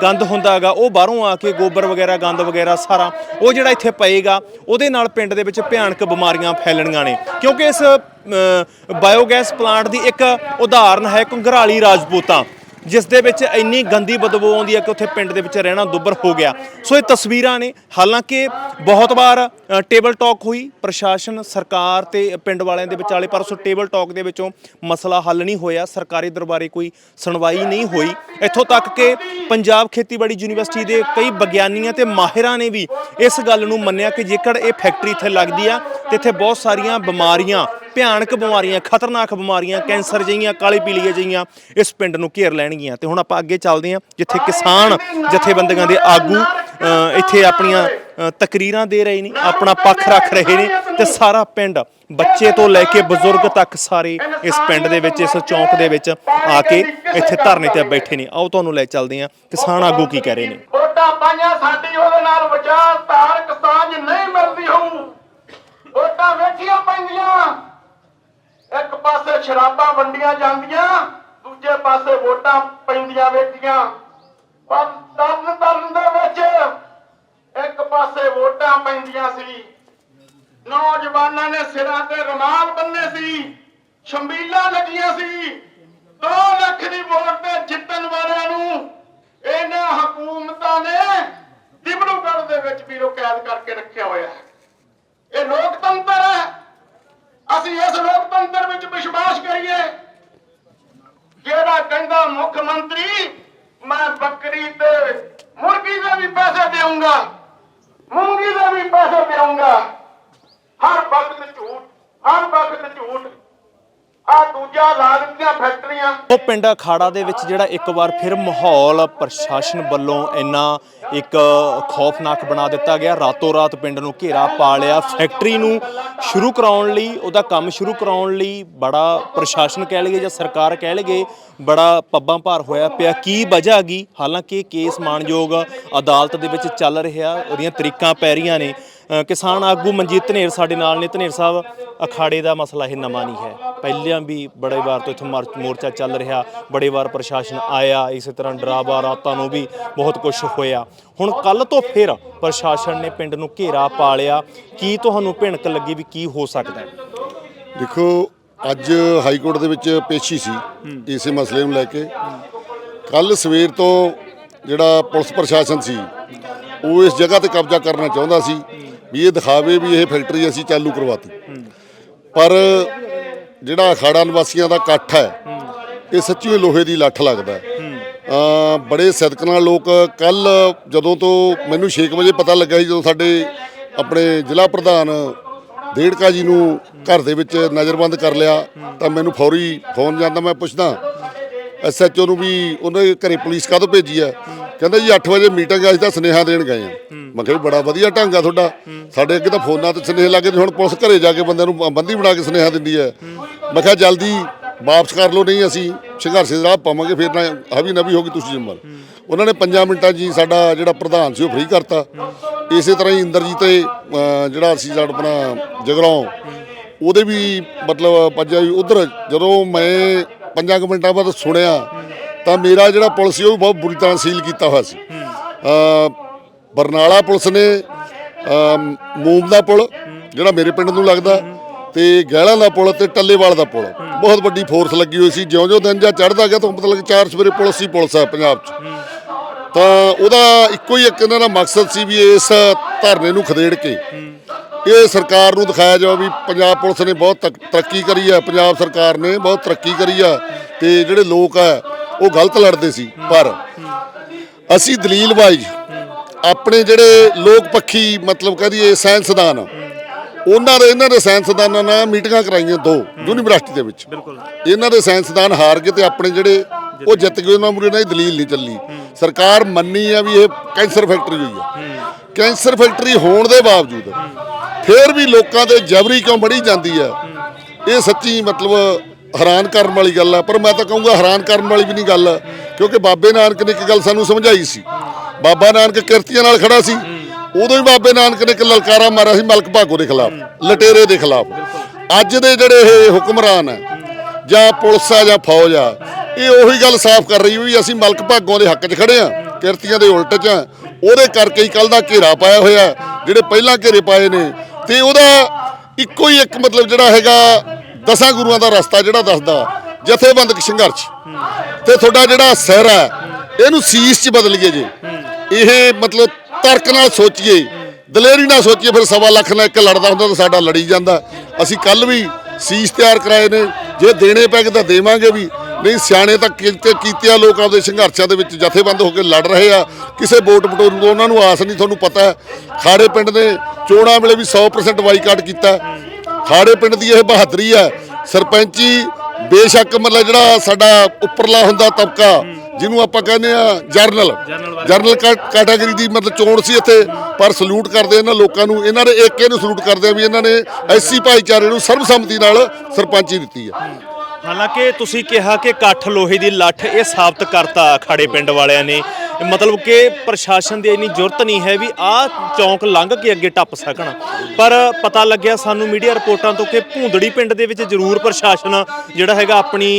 ਗੰਦ ਹੁੰਦਾ ਹੈਗਾ ਉਹ ਬਾਹਰੋਂ ਆ ਕੇ ਗੋਬਰ ਵਗੈਰਾ, ਗੰਦ ਵਗੈਰਾ ਸਾਰਾ ਉਹ ਜਿਹੜਾ ਇੱਥੇ ਪਏਗਾ, ਉਹਦੇ ਨਾਲ ਪਿੰਡ ਦੇ ਵਿੱਚ ਭਿਆਨਕ ਬਿਮਾਰੀਆਂ ਫੈਲਣੀਆਂ ਨੇ। ਕਿਉਂਕਿ ਇਸ ਬਾਇਓਗੈਸ ਪਲਾਂਟ ਦੀ ਇੱਕ ਉਦਾਹਰਨ ਹੈ ਕੰਗਰਾਲੀ ਰਾਜਪੂਤਾਂ। ਜਿਸ ਦੇ ਵਿੱਚ ਇੰਨੀ ਗੰਦੀ ਬਦਬੂ ਆਉਂਦੀ ਹੈ ਕਿ ਉੱਥੇ ਪਿੰਡ ਦੇ ਵਿੱਚ ਰਹਿਣਾ ਦੁੱਬਰ ਹੋ ਗਿਆ। ਸੋ ਇਹ ਤਸਵੀਰਾਂ ਨੇ। ਹਾਲਾਂਕਿ ਬਹੁਤ ਵਾਰ ਟੇਬਲ ਟਾਕ ਹੋਈ। ਪ੍ਰਸ਼ਾਸਨ, ਸਰਕਾਰ ਤੇ ਪਿੰਡ ਵਾਲਿਆਂ ਦੇ ਵਿਚਾਲੇ, ਪਰ ਉਸ ਟੇਬਲ ਟਾਕ ਦੇ ਵਿੱਚੋਂ ਮਸਲਾ ਹੱਲ ਨਹੀਂ ਹੋਇਆ। ਸਰਕਾਰੀ ਦਰਬਾਰੇ ਕੋਈ ਸੁਣਵਾਈ ਨਹੀਂ ਹੋਈ। ਇੱਥੋਂ ਤੱਕ ਕਿ ਪੰਜਾਬ ਖੇਤੀਬਾੜੀ ਯੂਨੀਵਰਸਿਟੀ ਦੇ ਕਈ ਵਿਗਿਆਨੀਆਂ ਤੇ ਮਾਹਿਰਾਂ ਨੇ ਵੀ ਇਸ ਗੱਲ ਨੂੰ ਮੰਨਿਆ ਕਿ ਜੇਕਰ ਇਹ ਫੈਕਟਰੀ ਇੱਥੇ ਲੱਗਦੀ ਆ, ਤੇ ਇੱਥੇ ਬਹੁਤ ਸਾਰੀਆਂ ਬਿਮਾਰੀਆਂ ਭਿਆਨਕ ਬਿਮਾਰੀਆਂ, ਖਤਰਨਾਕ ਬਿਮਾਰੀਆਂ, ਕੈਂਸਰ ਜਿਹੀਆਂ, ਕਾਲੀ ਪੀਲੀਏ ਜਿਹੀਆਂ ਇਸ ਪਿੰਡ ਨੂੰ ਘੇਰ ਲੈਣਗੀਆਂ। ਤੇ ਹੁਣ ਆਪਾਂ ਅੱਗੇ ਚੱਲਦੇ ਹਾਂ, ਜਿੱਥੇ ਕਿਸਾਨ ਜਥੇਬੰਦੀਆਂ ਦੇ ਆਗੂ ਇੱਥੇ ਆਪਣੀਆਂ ਤਕਰੀਰਾਂ ਦੇ ਰਹੇ ਨੇ, ਆਪਣਾ ਪੱਖ ਰੱਖ ਰਹੇ ਨੇ ਤੇ ਸਾਰਾ ਪਿੰਡ ਬੱਚੇ ਤੋਂ ਲੈ ਕੇ ਬਜ਼ੁਰਗ ਤੱਕ ਸਾਰੇ ਇਸ ਪਿੰਡ ਦੇ ਵਿੱਚ, ਇਸ ਚੌਂਕ ਦੇ ਵਿੱਚ ਆ ਕੇ ਇੱਥੇ ਧਰਨੇ ਤੇ ਬੈਠੇ ਨੇ। ਆਓ ਤੁਹਾਨੂੰ ਲੈ ਚੱਲਦੇ ਹਾਂ, ਕਿਸਾਨ ਆਗੂ ਕੀ ਕਹਿ ਰਹੇ ਨੇ? ਵੋਟਾਂ ਪਾਈਆਂ ਸਾਡੀ, ਉਹਦੇ ਨਾਲ ਵਿਚਾਰ ਧਾਰਕ ਸਾਂਝ ਨਹੀਂ ਮਿਲਦੀ ਹੋਊ। ਵੋਟਾਂ ਵੇਖੀਆਂ ਪੈਂਦੀਆਂ। ਇੱਕ ਪਾਸੇ ਸ਼ਰਾਬਾਂ ਵੰਡੀਆਂ ਜਾਂਦੀਆਂ, ਦੂਜੇ ਪਾਸੇ ਵੋਟਾਂ ਪੈਂਦੀਆਂ ਵੇਖੀਆਂ ਪਰ ਤਰਨ ਤਰਨ ਦੇ ਵਿੱਚ ਇੱਕ ਪਾਸੇ ਵੋਟਾਂ ਪੈਂਦੀਆਂ ਸੀ। ਨੌਜਵਾਨਾਂ ਨੇ ਸਿਰਾਂ ਤੇ ਰੁਮਾਲ ਬੰਨੇ ਸੀ ਸ਼ੰਬੀਲਾਂ ਲੱਗੀਆਂ ਸੀ। 2 ਲੱਖ ਦੀ ਵੋਟ ਤੇ ਜਿੱਤਣ ਵਾਲਿਆਂ ਨੂੰ ਇਹਨਾਂ ਹਕੂਮਤਾਂ ਨੇ ਦਿਬੜੂਗੜ੍ਹ ਦੇ ਵਿੱਚ ਵੀ ਉਹ ਕੈਦ ਕਰਕੇ ਰੱਖਿਆ ਹੋਇਆ ਹੈ। ਇਹ ਲੋਕਤੰਤਰ ਹੈ। ਅਸੀਂ ਇਸ ਲੋਕਤੰਤਰ ਵਿੱਚ ਵਿਸ਼ਵਾਸ ਕਰੀਏ, ਜਿਹੜਾ ਕਹਿੰਦਾ ਮੁੱਖ ਮੰਤਰੀ, ਮੈਂ ਬੱਕਰੀ ਤੇ ਮੁਰਗੀ ਦੇ ਵੀ ਪੈਸੇ ਦੇਵਾਂਗਾ ਮੂੰਗੀ ਦੇ ਵੀ ਪੈਸੇ ਦੇਵਾਂਗਾ ਹਰ ਵਕਤ ਝੂਠ, ਹਰ ਵਕਤ ਝੂਠ। ਆ ਦੂਜਾ ਲਾ ਦਿੱਤੀਆਂ ਫੈਕਟਰੀਆਂ। ਉਹ ਪਿੰਡ ਅਖਾੜਾ ਦੇ ਵਿੱਚ ਜਿਹੜਾ ਇੱਕ ਵਾਰ ਫਿਰ ਮਾਹੌਲ ਪ੍ਰਸ਼ਾਸਨ ਵੱਲੋਂ ਇੰਨਾ ਇੱਕ ਖੌਫਨਾਕ ਬਣਾ ਦਿੱਤਾ ਗਿਆ। ਰਾਤੋਂ ਰਾਤ ਪਿੰਡ ਨੂੰ ਘੇਰਾ ਪਾ ਲਿਆ। ਫੈਕਟਰੀ ਨੂੰ ਸ਼ੁਰੂ ਕਰਾਉਣ ਲਈ, ਉਹਦਾ ਕੰਮ ਸ਼ੁਰੂ ਕਰਾਉਣ ਲਈ ਬੜਾ ਪ੍ਰਸ਼ਾਸਨ ਕਹਿ ਲਈਏ ਜਾਂ ਸਰਕਾਰ ਕਹਿ ਲਈਏ, ਬੜਾ ਪੱਬਾਂ ਭਾਰ ਹੋਇਆ ਪਿਆ। ਕੀ ਵਜ੍ਹਾ ਗਈ ਹਾਲਾਂਕਿ ਕੇਸ ਮਾਨਯੋਗ ਅਦਾਲਤ ਦੇ ਵਿੱਚ ਚੱਲ ਰਿਹਾ, ਉਹਦੀਆਂ ਤਰੀਕਾਂ ਪੈ ਰਹੀਆਂ ਨੇ। ਕਿਸਾਨ ਆਗੂ ਮਨਜੀਤ ਧਨੇਰ ਸਾਡੇ ਨਾਲ ਨੇ। ਧਨੇਰ ਸਾਹਿਬ, ਅਖਾੜੇ ਦਾ ਮਸਲਾ ਇਹ ਨਵਾਂ ਨਹੀਂ ਹੈ। ਪਹਿਲਾਂ ਵੀ ਬੜੇ ਵਾਰ ਤੋਂ ਇੱਥੇ ਮਾਰ- ਮੋਰਚਾ ਚੱਲ ਰਿਹਾ। ਬੜੇ ਵਾਰ ਪ੍ਰਸ਼ਾਸਨ ਆਇਆ, ਇਸੇ ਤਰ੍ਹਾਂ ਡਰਾਵਾ, ਰਾਤਾਂ ਨੂੰ ਵੀ ਬਹੁਤ ਕੁਝ ਹੋਇਆ। ਹੁਣ ਕੱਲ ਤੋਂ ਫਿਰ ਪ੍ਰਸ਼ਾਸਨ ਨੇ ਪਿੰਡ ਨੂੰ ਘੇਰਾ ਪਾ ਲਿਆ ਕੀ ਤੁਹਾਨੂੰ ਭਿਣਕ ਲੱਗੀ ਵੀ ਕੀ ਹੋ ਸਕਦਾ ਹੈ? ਦੇਖੋ, ਅੱਜ ਹਾਈ ਕੋਰਟ ਦੇ ਵਿੱਚ ਪੇਸ਼ੀ ਸੀ ਇਸੇ ਮਸਲੇ ਨੂੰ ਲੈ ਕੇ। ਕੱਲ ਸਵੇਰ ਤੋਂ ਜਿਹੜਾ ਪੁਲਿਸ ਪ੍ਰਸ਼ਾਸਨ ਸੀ, ਉਹ ਇਸ ਜਗ੍ਹਾ ਤੇ ਕਬਜ਼ਾ ਕਰਨਾ ਚਾਹੁੰਦਾ ਸੀ। ਵੀ ਇਹ ਦਿਖਾਵੇ ਵੀ ਇਹ ਫੈਕਟਰੀ ਅਸੀਂ ਚਾਲੂ ਕਰਵਾਤੀ। ਪਰ ਜਿਹੜਾ ਅਖਾੜਾ ਨਿਵਾਸੀਆਂ ਦਾ ਇਕੱਠ ਹੈ, ਇਹ ਸੱਚੀ ਲੋਹੇ ਦੀ ਲੱਠ ਲੱਗਦਾ ਹੈ। ਬੜੇ ਸਦਕ ਨਾਲ ਲੋਕ ਕੱਲ ਜਦੋਂ ਤੋਂ ਮੈਨੂੰ 6 ਵਜੇ ਪਤਾ ਲੱਗਾ ਸੀ, ਜਦੋਂ ਸਾਡੇ ਆਪਣੇ ਜ਼ਿਲ੍ਹਾ ਪ੍ਰਧਾਨ ਦੇੜਕਾ ਜੀ ਨੂੰ ਘਰ ਦੇ ਵਿੱਚ ਨਜ਼ਰਬੰਦ ਕਰ ਲਿਆ, ਤਾਂ ਮੈਨੂੰ ਫੌਰੀ ਫੋਨ ਜਾਂਦਾ ਮੈਂ ਪੁੱਛਦਾ ਐਸਐਚਓ ਨੂੰ ਵੀ ਉਹਨਾਂ ਦੇ ਘਰੇ ਪੁਲਿਸ ਕਾਹਤੋਂ ਭੇਜੀ ਹੈ? ਕਹਿੰਦਾ ਜੀ 8 ਵਜੇ ਮੀਟਿੰਗ ਆ, ਅਸੀਂ ਤਾਂ ਸੁਨੇਹਾ ਦੇਣ ਗਏ ਆ। ਮੈਂ ਕਿਹਾ ਜੀ ਬੜਾ ਵਧੀਆ ਢੰਗ ਆ ਤੁਹਾਡਾ। ਸਾਡੇ ਅੱਗੇ ਤਾਂ ਫੋਨਾਂ ਤੇ ਸੁਨੇਹੇ ਲੱਗੇ ਨੇ, ਹੁਣ ਪੁਲਿਸ ਘਰੇ ਜਾ ਕੇ ਬੰਦਿਆਂ ਨੂੰ ਬੰਦੀ ਬਣਾ ਕੇ ਸੁਨੇਹਾ ਦਿੰਦੀ ਹੈ। ਮੈਂ ਕਿਹਾ ਜਲਦੀ ਵਾਪਸ ਕਰ ਲਓ, ਨਹੀਂ ਅਸੀਂ ਸੰਘਰਸ਼ ਦੇ ਪਾਵਾਂਗੇ, ਫਿਰ ਨਾ ਹਵੀ ਨਵੀ ਹੋਗੀ ਤੁਸੀਂ ਜੰਮਲ ਉਹਨਾਂ ਨੇ 5 ਮਿੰਟਾਂ ਜੀ ਸਾਡਾ ਜਿਹੜਾ ਪ੍ਰਧਾਨ ਸੀ ਉਹ ਫ੍ਰੀ ਕਰਤਾ। ਇਸੇ ਤਰ੍ਹਾਂ ਹੀ ਇੰਦਰਜੀਤ ਤੇ ਜਿਹੜਾ ਅਸੀਂ ਸਾਡਾ ਆਪਣਾ ਜਗਰਾਉਂ, ਉਹਦੇ ਵੀ ਮਤਲਬ ਪੰਜਾ ਵੀ ਉਧਰ ਜਦੋਂ ਮੈਂ ਪੰਜਾਂ ਕੁ ਮਿੰਟਾਂ ਬਾਅਦ ਸੁਣਿਆ ਤਾਂ ਮੇਰਾ ਜਿਹੜਾ ਪੁਲਿਸ ਸੀ ਉਹ ਬਹੁਤ ਬੁਰੀ ਤਰ੍ਹਾਂ ਸੀਲ ਕੀਤਾ ਹੋਇਆ ਸੀ। ਅ ਬਰਨਾਲਾ ਪੁਲਿਸ ਨੇ ਮੂਮ ਦਾ ਪੁਲ ਜਿਹੜਾ ਮੇਰੇ ਪਿੰਡ ਨੂੰ ਲੱਗਦਾ ਤੇ ਗਹਿਲਾਂ ਦਾ ਪੁਲ ਤੇ ਟੱਲੇਵਾਲ ਦਾ ਪੁਲ। ਬਹੁਤ ਵੱਡੀ ਫੋਰਸ ਲੱਗੀ ਹੋਈ ਸੀ। ਜਿਉਂ-ਜਿਉਂ ਦਿਨ ਜਾਂ ਚੜ੍ਹਦਾ ਗਿਆ ਤਾਂ ਮਤਲਬ ਕਿ ਚਾਰ ਸਵੇਰੇ ਪੁਲਿਸ ਹੀ ਪੁਲਿਸ ਹੈ ਪੰਜਾਬ 'ਚ। ਤਾਂ ਉਹਦਾ ਇੱਕੋ ਹੀ ਇੱਕ ਇਹਨਾਂ ਦਾ ਮਕਸਦ ਸੀ ਵੀ ਇਸ ਧਰਨੇ ਨੂੰ ਖਦੇੜ ਕੇ ਇਹ ਸਰਕਾਰ ਨੂੰ ਦਿਖਾਇਆ ਜਾਵੇ ਵੀ ਪੰਜਾਬ ਪੁਲਿਸ ਨੇ ਬਹੁਤ ਤਰੱਕੀ ਕਰੀ ਹੈ ਪੰਜਾਬ ਸਰਕਾਰ ਨੇ ਬਹੁਤ ਤਰੱਕੀ ਕਰੀ ਆ ਤੇ ਜਿਹੜੇ ਲੋਕ ਆ ਉਹ ਗਲਤ ਲੜਦੇ ਸੀ ਪਰ ਅਸੀਂ ਦਲੀਲ ਵਾਈਜ਼ ਆਪਣੇ ਜਿਹੜੇ ਲੋਕ ਪੱਖੀ ਮਤਲਬ ਕਹਦੀਏ ਸਾਇੰਸਦਾਨ ਉਹਨਾਂ ਦੇ ਇਹਨਾਂ ਦੇ ਸਾਇੰਸਦਾਨਾਂ ਨਾਲ ਮੀਟਿੰਗਾਂ ਕਰਾਈਆਂ ਦੋ ਯੂਨੀਵਰਸਿਟੀ ਦੇ ਵਿੱਚ। ਇਹਨਾਂ ਦੇ ਸਾਇੰਸਦਾਨ ਹਾਰ ਗਏ ਤੇ ਆਪਣੇ ਜਿਹੜੇ ਉਹ ਜਿੱਤ ਗਏ ਉਹਨਾਂ ਮੂਰੇ ਦੀ ਦਲੀਲ ਨਹੀਂ ਚੱਲੀ। ਸਰਕਾਰ ਮੰਨੀ ਆ ਵੀ ਇਹ ਕੈਂਸਰ ਫੈਕਟਰੀ ਹੋਈ ਆ। ਕੈਂਸਰ ਫੈਕਟਰੀ ਹੋਣ ਦੇ ਬਾਵਜੂਦ ਫਿਰ ਵੀ ਲੋਕਾਂ ਤੇ ਜਬਰੀ ਕਿਉਂ ਬੜੀ ਜਾਂਦੀ ਆ? ਇਹ ਸੱਚੀ ਮਤਲਬ ਹੈਰਾਨ ਕਰਨ ਵਾਲੀ ਗੱਲ ਆ, ਪਰ ਮੈਂ ਤਾਂ ਕਹੂੰਗਾ ਹੈਰਾਨ ਕਰਨ ਵਾਲੀ ਵੀ ਨਹੀਂ ਗੱਲ, ਕਿਉਂਕਿ ਬਾਬੇ ਨਾਨਕ ਨੇ ਇੱਕ ਗੱਲ ਸਾਨੂੰ ਸਮਝਾਈ ਸੀ। ਬਾਬਾ ਨਾਨਕ ਕਿਰਤੀਆਂ ਨਾਲ ਖੜਾ ਸੀ, ਉਦੋਂ ਹੀ ਬਾਬੇ ਨਾਨਕ ਨੇ ਇੱਕ ਲਲਕਾਰਾ ਮਾਰਿਆ ਸੀ ਮਲਕ ਭਾਗੋ ਦੇ ਖਿਲਾਫ, ਲਟੇਰੇ ਦੇ ਖਿਲਾਫ। ਅੱਜ ਦੇ ਜਿਹੜੇ ਇਹ ਹੁਕਮਰਾਨ ਹੈ ਜਾਂ ਪੁਲਿਸ ਆ, ਜਾਂ ਫੌਜ ਆ, ਇਹ ਉਹੀ ਗੱਲ ਸਾਫ਼ ਕਰ ਰਹੀ ਵੀ ਅਸੀਂ ਮਲਕ ਭਾਗੋ ਦੇ ਹੱਕ 'ਚ ਖੜੇ ਆ, ਕਿਰਤੀਆਂ ਦੇ ਉਲਟ 'ਚ ਆ। ਉਹਦੇ ਕਰਕੇ ਹੀ ਕੱਲ ਦਾ ਘੇਰਾ ਪਾਇਆ ਹੋਇਆ, ਜਿਹੜੇ ਪਹਿਲਾਂ ਘੇਰੇ ਪਾਏ ਨੇ, ਤੇ ਉਹਦਾ ਇੱਕੋ ਹੀ ਇੱਕ ਮਤਲਬ ਜਿਹੜਾ ਹੈਗਾ ਦਸਾਂ ਗੁਰੂਆਂ ਦਾ ਰਸਤਾ ਜਿਹੜਾ ਦੱਸਦਾ ਜਥੇਬੰਦਕ ਸੰਘਰਸ਼। ਤੇ ਤੁਹਾਡਾ ਜਿਹੜਾ ਸਿਰ ਹੈ, ਇਹਨੂੰ ਸੀਸ 'ਚ ਬਦਲੀਏ ਜੇ। ਇਹ ਮਤਲਬ ਤਰਕ ਨਾਲ ਸੋਚੀਏ, ਦਲੇਰੀ ਨਾਲ ਸੋਚੀਏ, ਫਿਰ ਸਵਾ ਲੱਖ ਨਾਲ ਇੱਕ ਲੜਦਾ ਹੁੰਦਾ ਤਾਂ ਸਾਡਾ ਲੜੀ ਜਾਂਦਾ। ਅਸੀਂ ਕੱਲ ਵੀ ਸੀਸ ਤਿਆਰ ਕਰਾਏ ਨੇ, ਜੇ ਦੇਣੇ ਪੈ ਗਏ ਤਾਂ ਦੇਵਾਂਗੇ ਵੀ, ਨਹੀਂ ਸਿਆਣੇ ਤਾਂ ਕੀਤੇ ਕੀਤੇ ਆ ਲੋਕ ਆਪਦੇ ਸੰਘਰਸ਼ਾਂ ਦੇ ਵਿੱਚ ਜਥੇਬੰਦ ਹੋ ਕੇ ਲੜ ਰਹੇ ਆ। ਕਿਸੇ ਵੋਟ ਬਟੋਰੂ ਤੋਂ ਉਹਨਾਂ ਨੂੰ ਆਸ ਨਹੀਂ, ਤੁਹਾਨੂੰ ਪਤਾ ਹੈ। ਖਾੜੇ ਪਿੰਡ ਨੇ ਚੋਣਾਂ ਵੇਲੇ ਵੀ 100% ਬਾਈਕਾਟ ਕੀਤਾ। ਖਾੜੇ ਪਿੰਡ ਦੀ ਇਹ ਬਹਾਦਰੀ ਹੈ। ਸਰਪੰਚੀ ਬੇਸ਼ੱਕ ਮਤਲਬ ਜਿਹੜਾ ਸਾਡਾ ਉੱਪਰਲਾ ਹੁੰਦਾ ਤਬਕਾ ਜਿਹਨੂੰ ਆਪਾਂ ਕਹਿੰਦੇ ਆ ਜਰਨਲ। ਜਰਨਲ ਕੈਟਾਗਰੀ ਦੀ ਮਤਲਬ ਚੋਣ ਸੀ ਇੱਥੇ ਪਰ ਸਲੂਟ ਕਰਦੇ ਇਹਨਾਂ ਲੋਕਾਂ ਨੂੰ। ਇਹਨਾਂ ਦੇ ਏਕੇ ਨੂੰ ਸਲੂਟ ਕਰਦੇ ਆ ਵੀ ਇਹਨਾਂ ਨੇ ਐਸਸੀ ਭਾਈਚਾਰੇ ਨੂੰ ਸਰਬਸੰਮਤੀ ਨਾਲ ਸਰਪੰਚੀ ਦਿੱਤੀ ਆ ਹਾਲਾਂਕਿ ਤੁਸੀਂ ਕਿਹਾ ਕਿ ਇਕੱਠ ਲੋਹੇ ਦੀ ਲੱਠ ਇਹ ਸਾਬਤ ਕਰਤਾ ਖੜੇ ਪਿੰਡ ਵਾਲਿਆਂ ਨੇ। ਮਤਲਬ ਕਿ ਪ੍ਰਸ਼ਾਸਨ ਦੀ ਇੰਨੀ ਜ਼ਰੂਰਤ ਨਹੀਂ ਹੈ ਵੀ ਆਹ ਚੌਂਕ ਲੰਘ ਕੇ ਅੱਗੇ ਟੱਪ ਸਕਣ। ਪਰ ਪਤਾ ਲੱਗਿਆ ਸਾਨੂੰ ਮੀਡੀਆ ਰਿਪੋਰਟਾਂ ਤੋਂ ਕਿ ਭੂੰਦੜੀ ਪਿੰਡ ਦੇ ਵਿੱਚ ਜ਼ਰੂਰ ਪ੍ਰਸ਼ਾਸਨ ਜਿਹੜਾ ਹੈਗਾ ਆਪਣੀ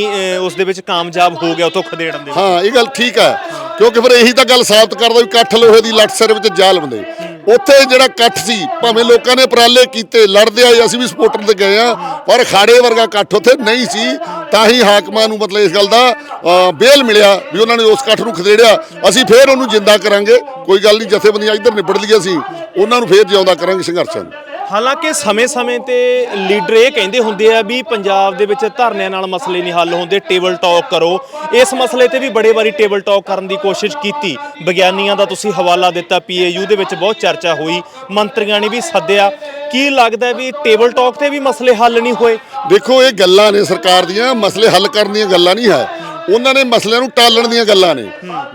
ਉਸ ਦੇ ਵਿੱਚ ਕਾਮਯਾਬ ਹੋ ਗਿਆ ਉਤੋਂ ਖਦੇੜਨ ਦੇ ਹਾਂ, ਇਹ ਗੱਲ ਠੀਕ ਹੈ। ਕਿਉਂਕਿ ਫਿਰ ਇਹੀ ਤਾਂ ਗੱਲ ਸਾਬਤ ਕਰਦਾ ਵੀ ਇਕੱਠ ਲੋਹੇ ਦੀ ਲੱਠ ਸਿਰ ਵਿੱਚ ਜ਼ਾਲਮ ਦੇ ਉੱਥੇ ਜਿਹੜਾ ਇਕੱਠ ਸੀ, ਭਾਵੇਂ ਲੋਕਾਂ ਨੇ ਉਪਰਾਲੇ ਕੀਤੇ, ਲੜਦੇ ਆਏ, ਅਸੀਂ ਵੀ ਸਪੋਰਟਰ ਤੇ ਗਏ ਆ ਪਰ ਖਾੜੇ ਵਰਗਾ ਇਕੱਠ ਉੱਥੇ ਨਹੀਂ ਸੀ। ਤਾਂ ਹੀ ਹਾਕਮਾਂ ਨੂੰ ਮਤਲਬ ਇਸ ਗੱਲ ਦਾ ਬੇਲ ਮਿਲਿਆ ਵੀ ਉਹਨਾਂ ਨੇ ਉਸ ਇਕੱਠ ਨੂੰ ਖਦੇੜਿਆ। ਅਸੀਂ ਫੇਰ ਉਹਨੂੰ ਜਿੰਦਾ ਕਰਾਂਗੇ, ਕੋਈ ਗੱਲ ਨਹੀਂ, ਜਥੇਬੰਦੀਆਂ ਇੱਧਰ ਨਿਬੜ ਲਈਆਂ ਸੀ ਉਹਨਾਂ ਨੂੰ ਫੇਰ ਜਿਉਂਦਾ ਕਰਾਂਗੇ ਸੰਘਰਸ਼ਾਂ ਨੂੰ। ਹਾਲਾਂਕਿ ਸਮੇਂ-ਸਮੇਂ ਤੇ ਲੀਡਰ ਇਹ ਕਹਿੰਦੇ ਹੁੰਦੇ ਆ ਵੀ ਪੰਜਾਬ ਦੇ ਵਿੱਚ ਧਰਨਿਆਂ ਨਾਲ ਮਸਲੇ ਨਹੀਂ ਹੱਲ ਹੁੰਦੇ ਟੇਬਲ ਟਾਕ ਕਰੋ। ਇਸ ਮਸਲੇ ਤੇ ਵੀ ਬੜੇ ਵਾਰੀ ਟੇਬਲ ਟਾਕ ਕਰਨ ਦੀ ਕੋਸ਼ਿਸ਼ ਕੀਤੀ। ਵਿਗਿਆਨੀਆਂ ਦਾ ਤੁਸੀਂ ਹਵਾਲਾ ਦਿੱਤਾ, ਪੀਏਯੂ ਦੇ ਵਿੱਚ ਬਹੁਤ ਚਰਚਾ ਹੋਈ, ਮੰਤਰੀਆਂ ਨੇ ਵੀ ਸੱਦਿਆ। ਕੀ ਲੱਗਦਾ ਵੀ ਟੇਬਲ ਟਾਕ ਤੇ ਵੀ ਮਸਲੇ ਹੱਲ ਨਹੀਂ ਹੋਏ? ਦੇਖੋ, ਇਹ ਗੱਲਾਂ ਨੇ ਸਰਕਾਰ ਦੀਆਂ, ਮਸਲੇ ਹੱਲ ਕਰਨ ਦੀਆਂ ਗੱਲਾਂ ਨਹੀਂ ਹੈ। ਉਹਨਾਂ ਨੇ ਮਸਲਿਆਂ ਨੂੰ ਟਾਲਣ ਦੀਆਂ ਗੱਲਾਂ ਨੇ।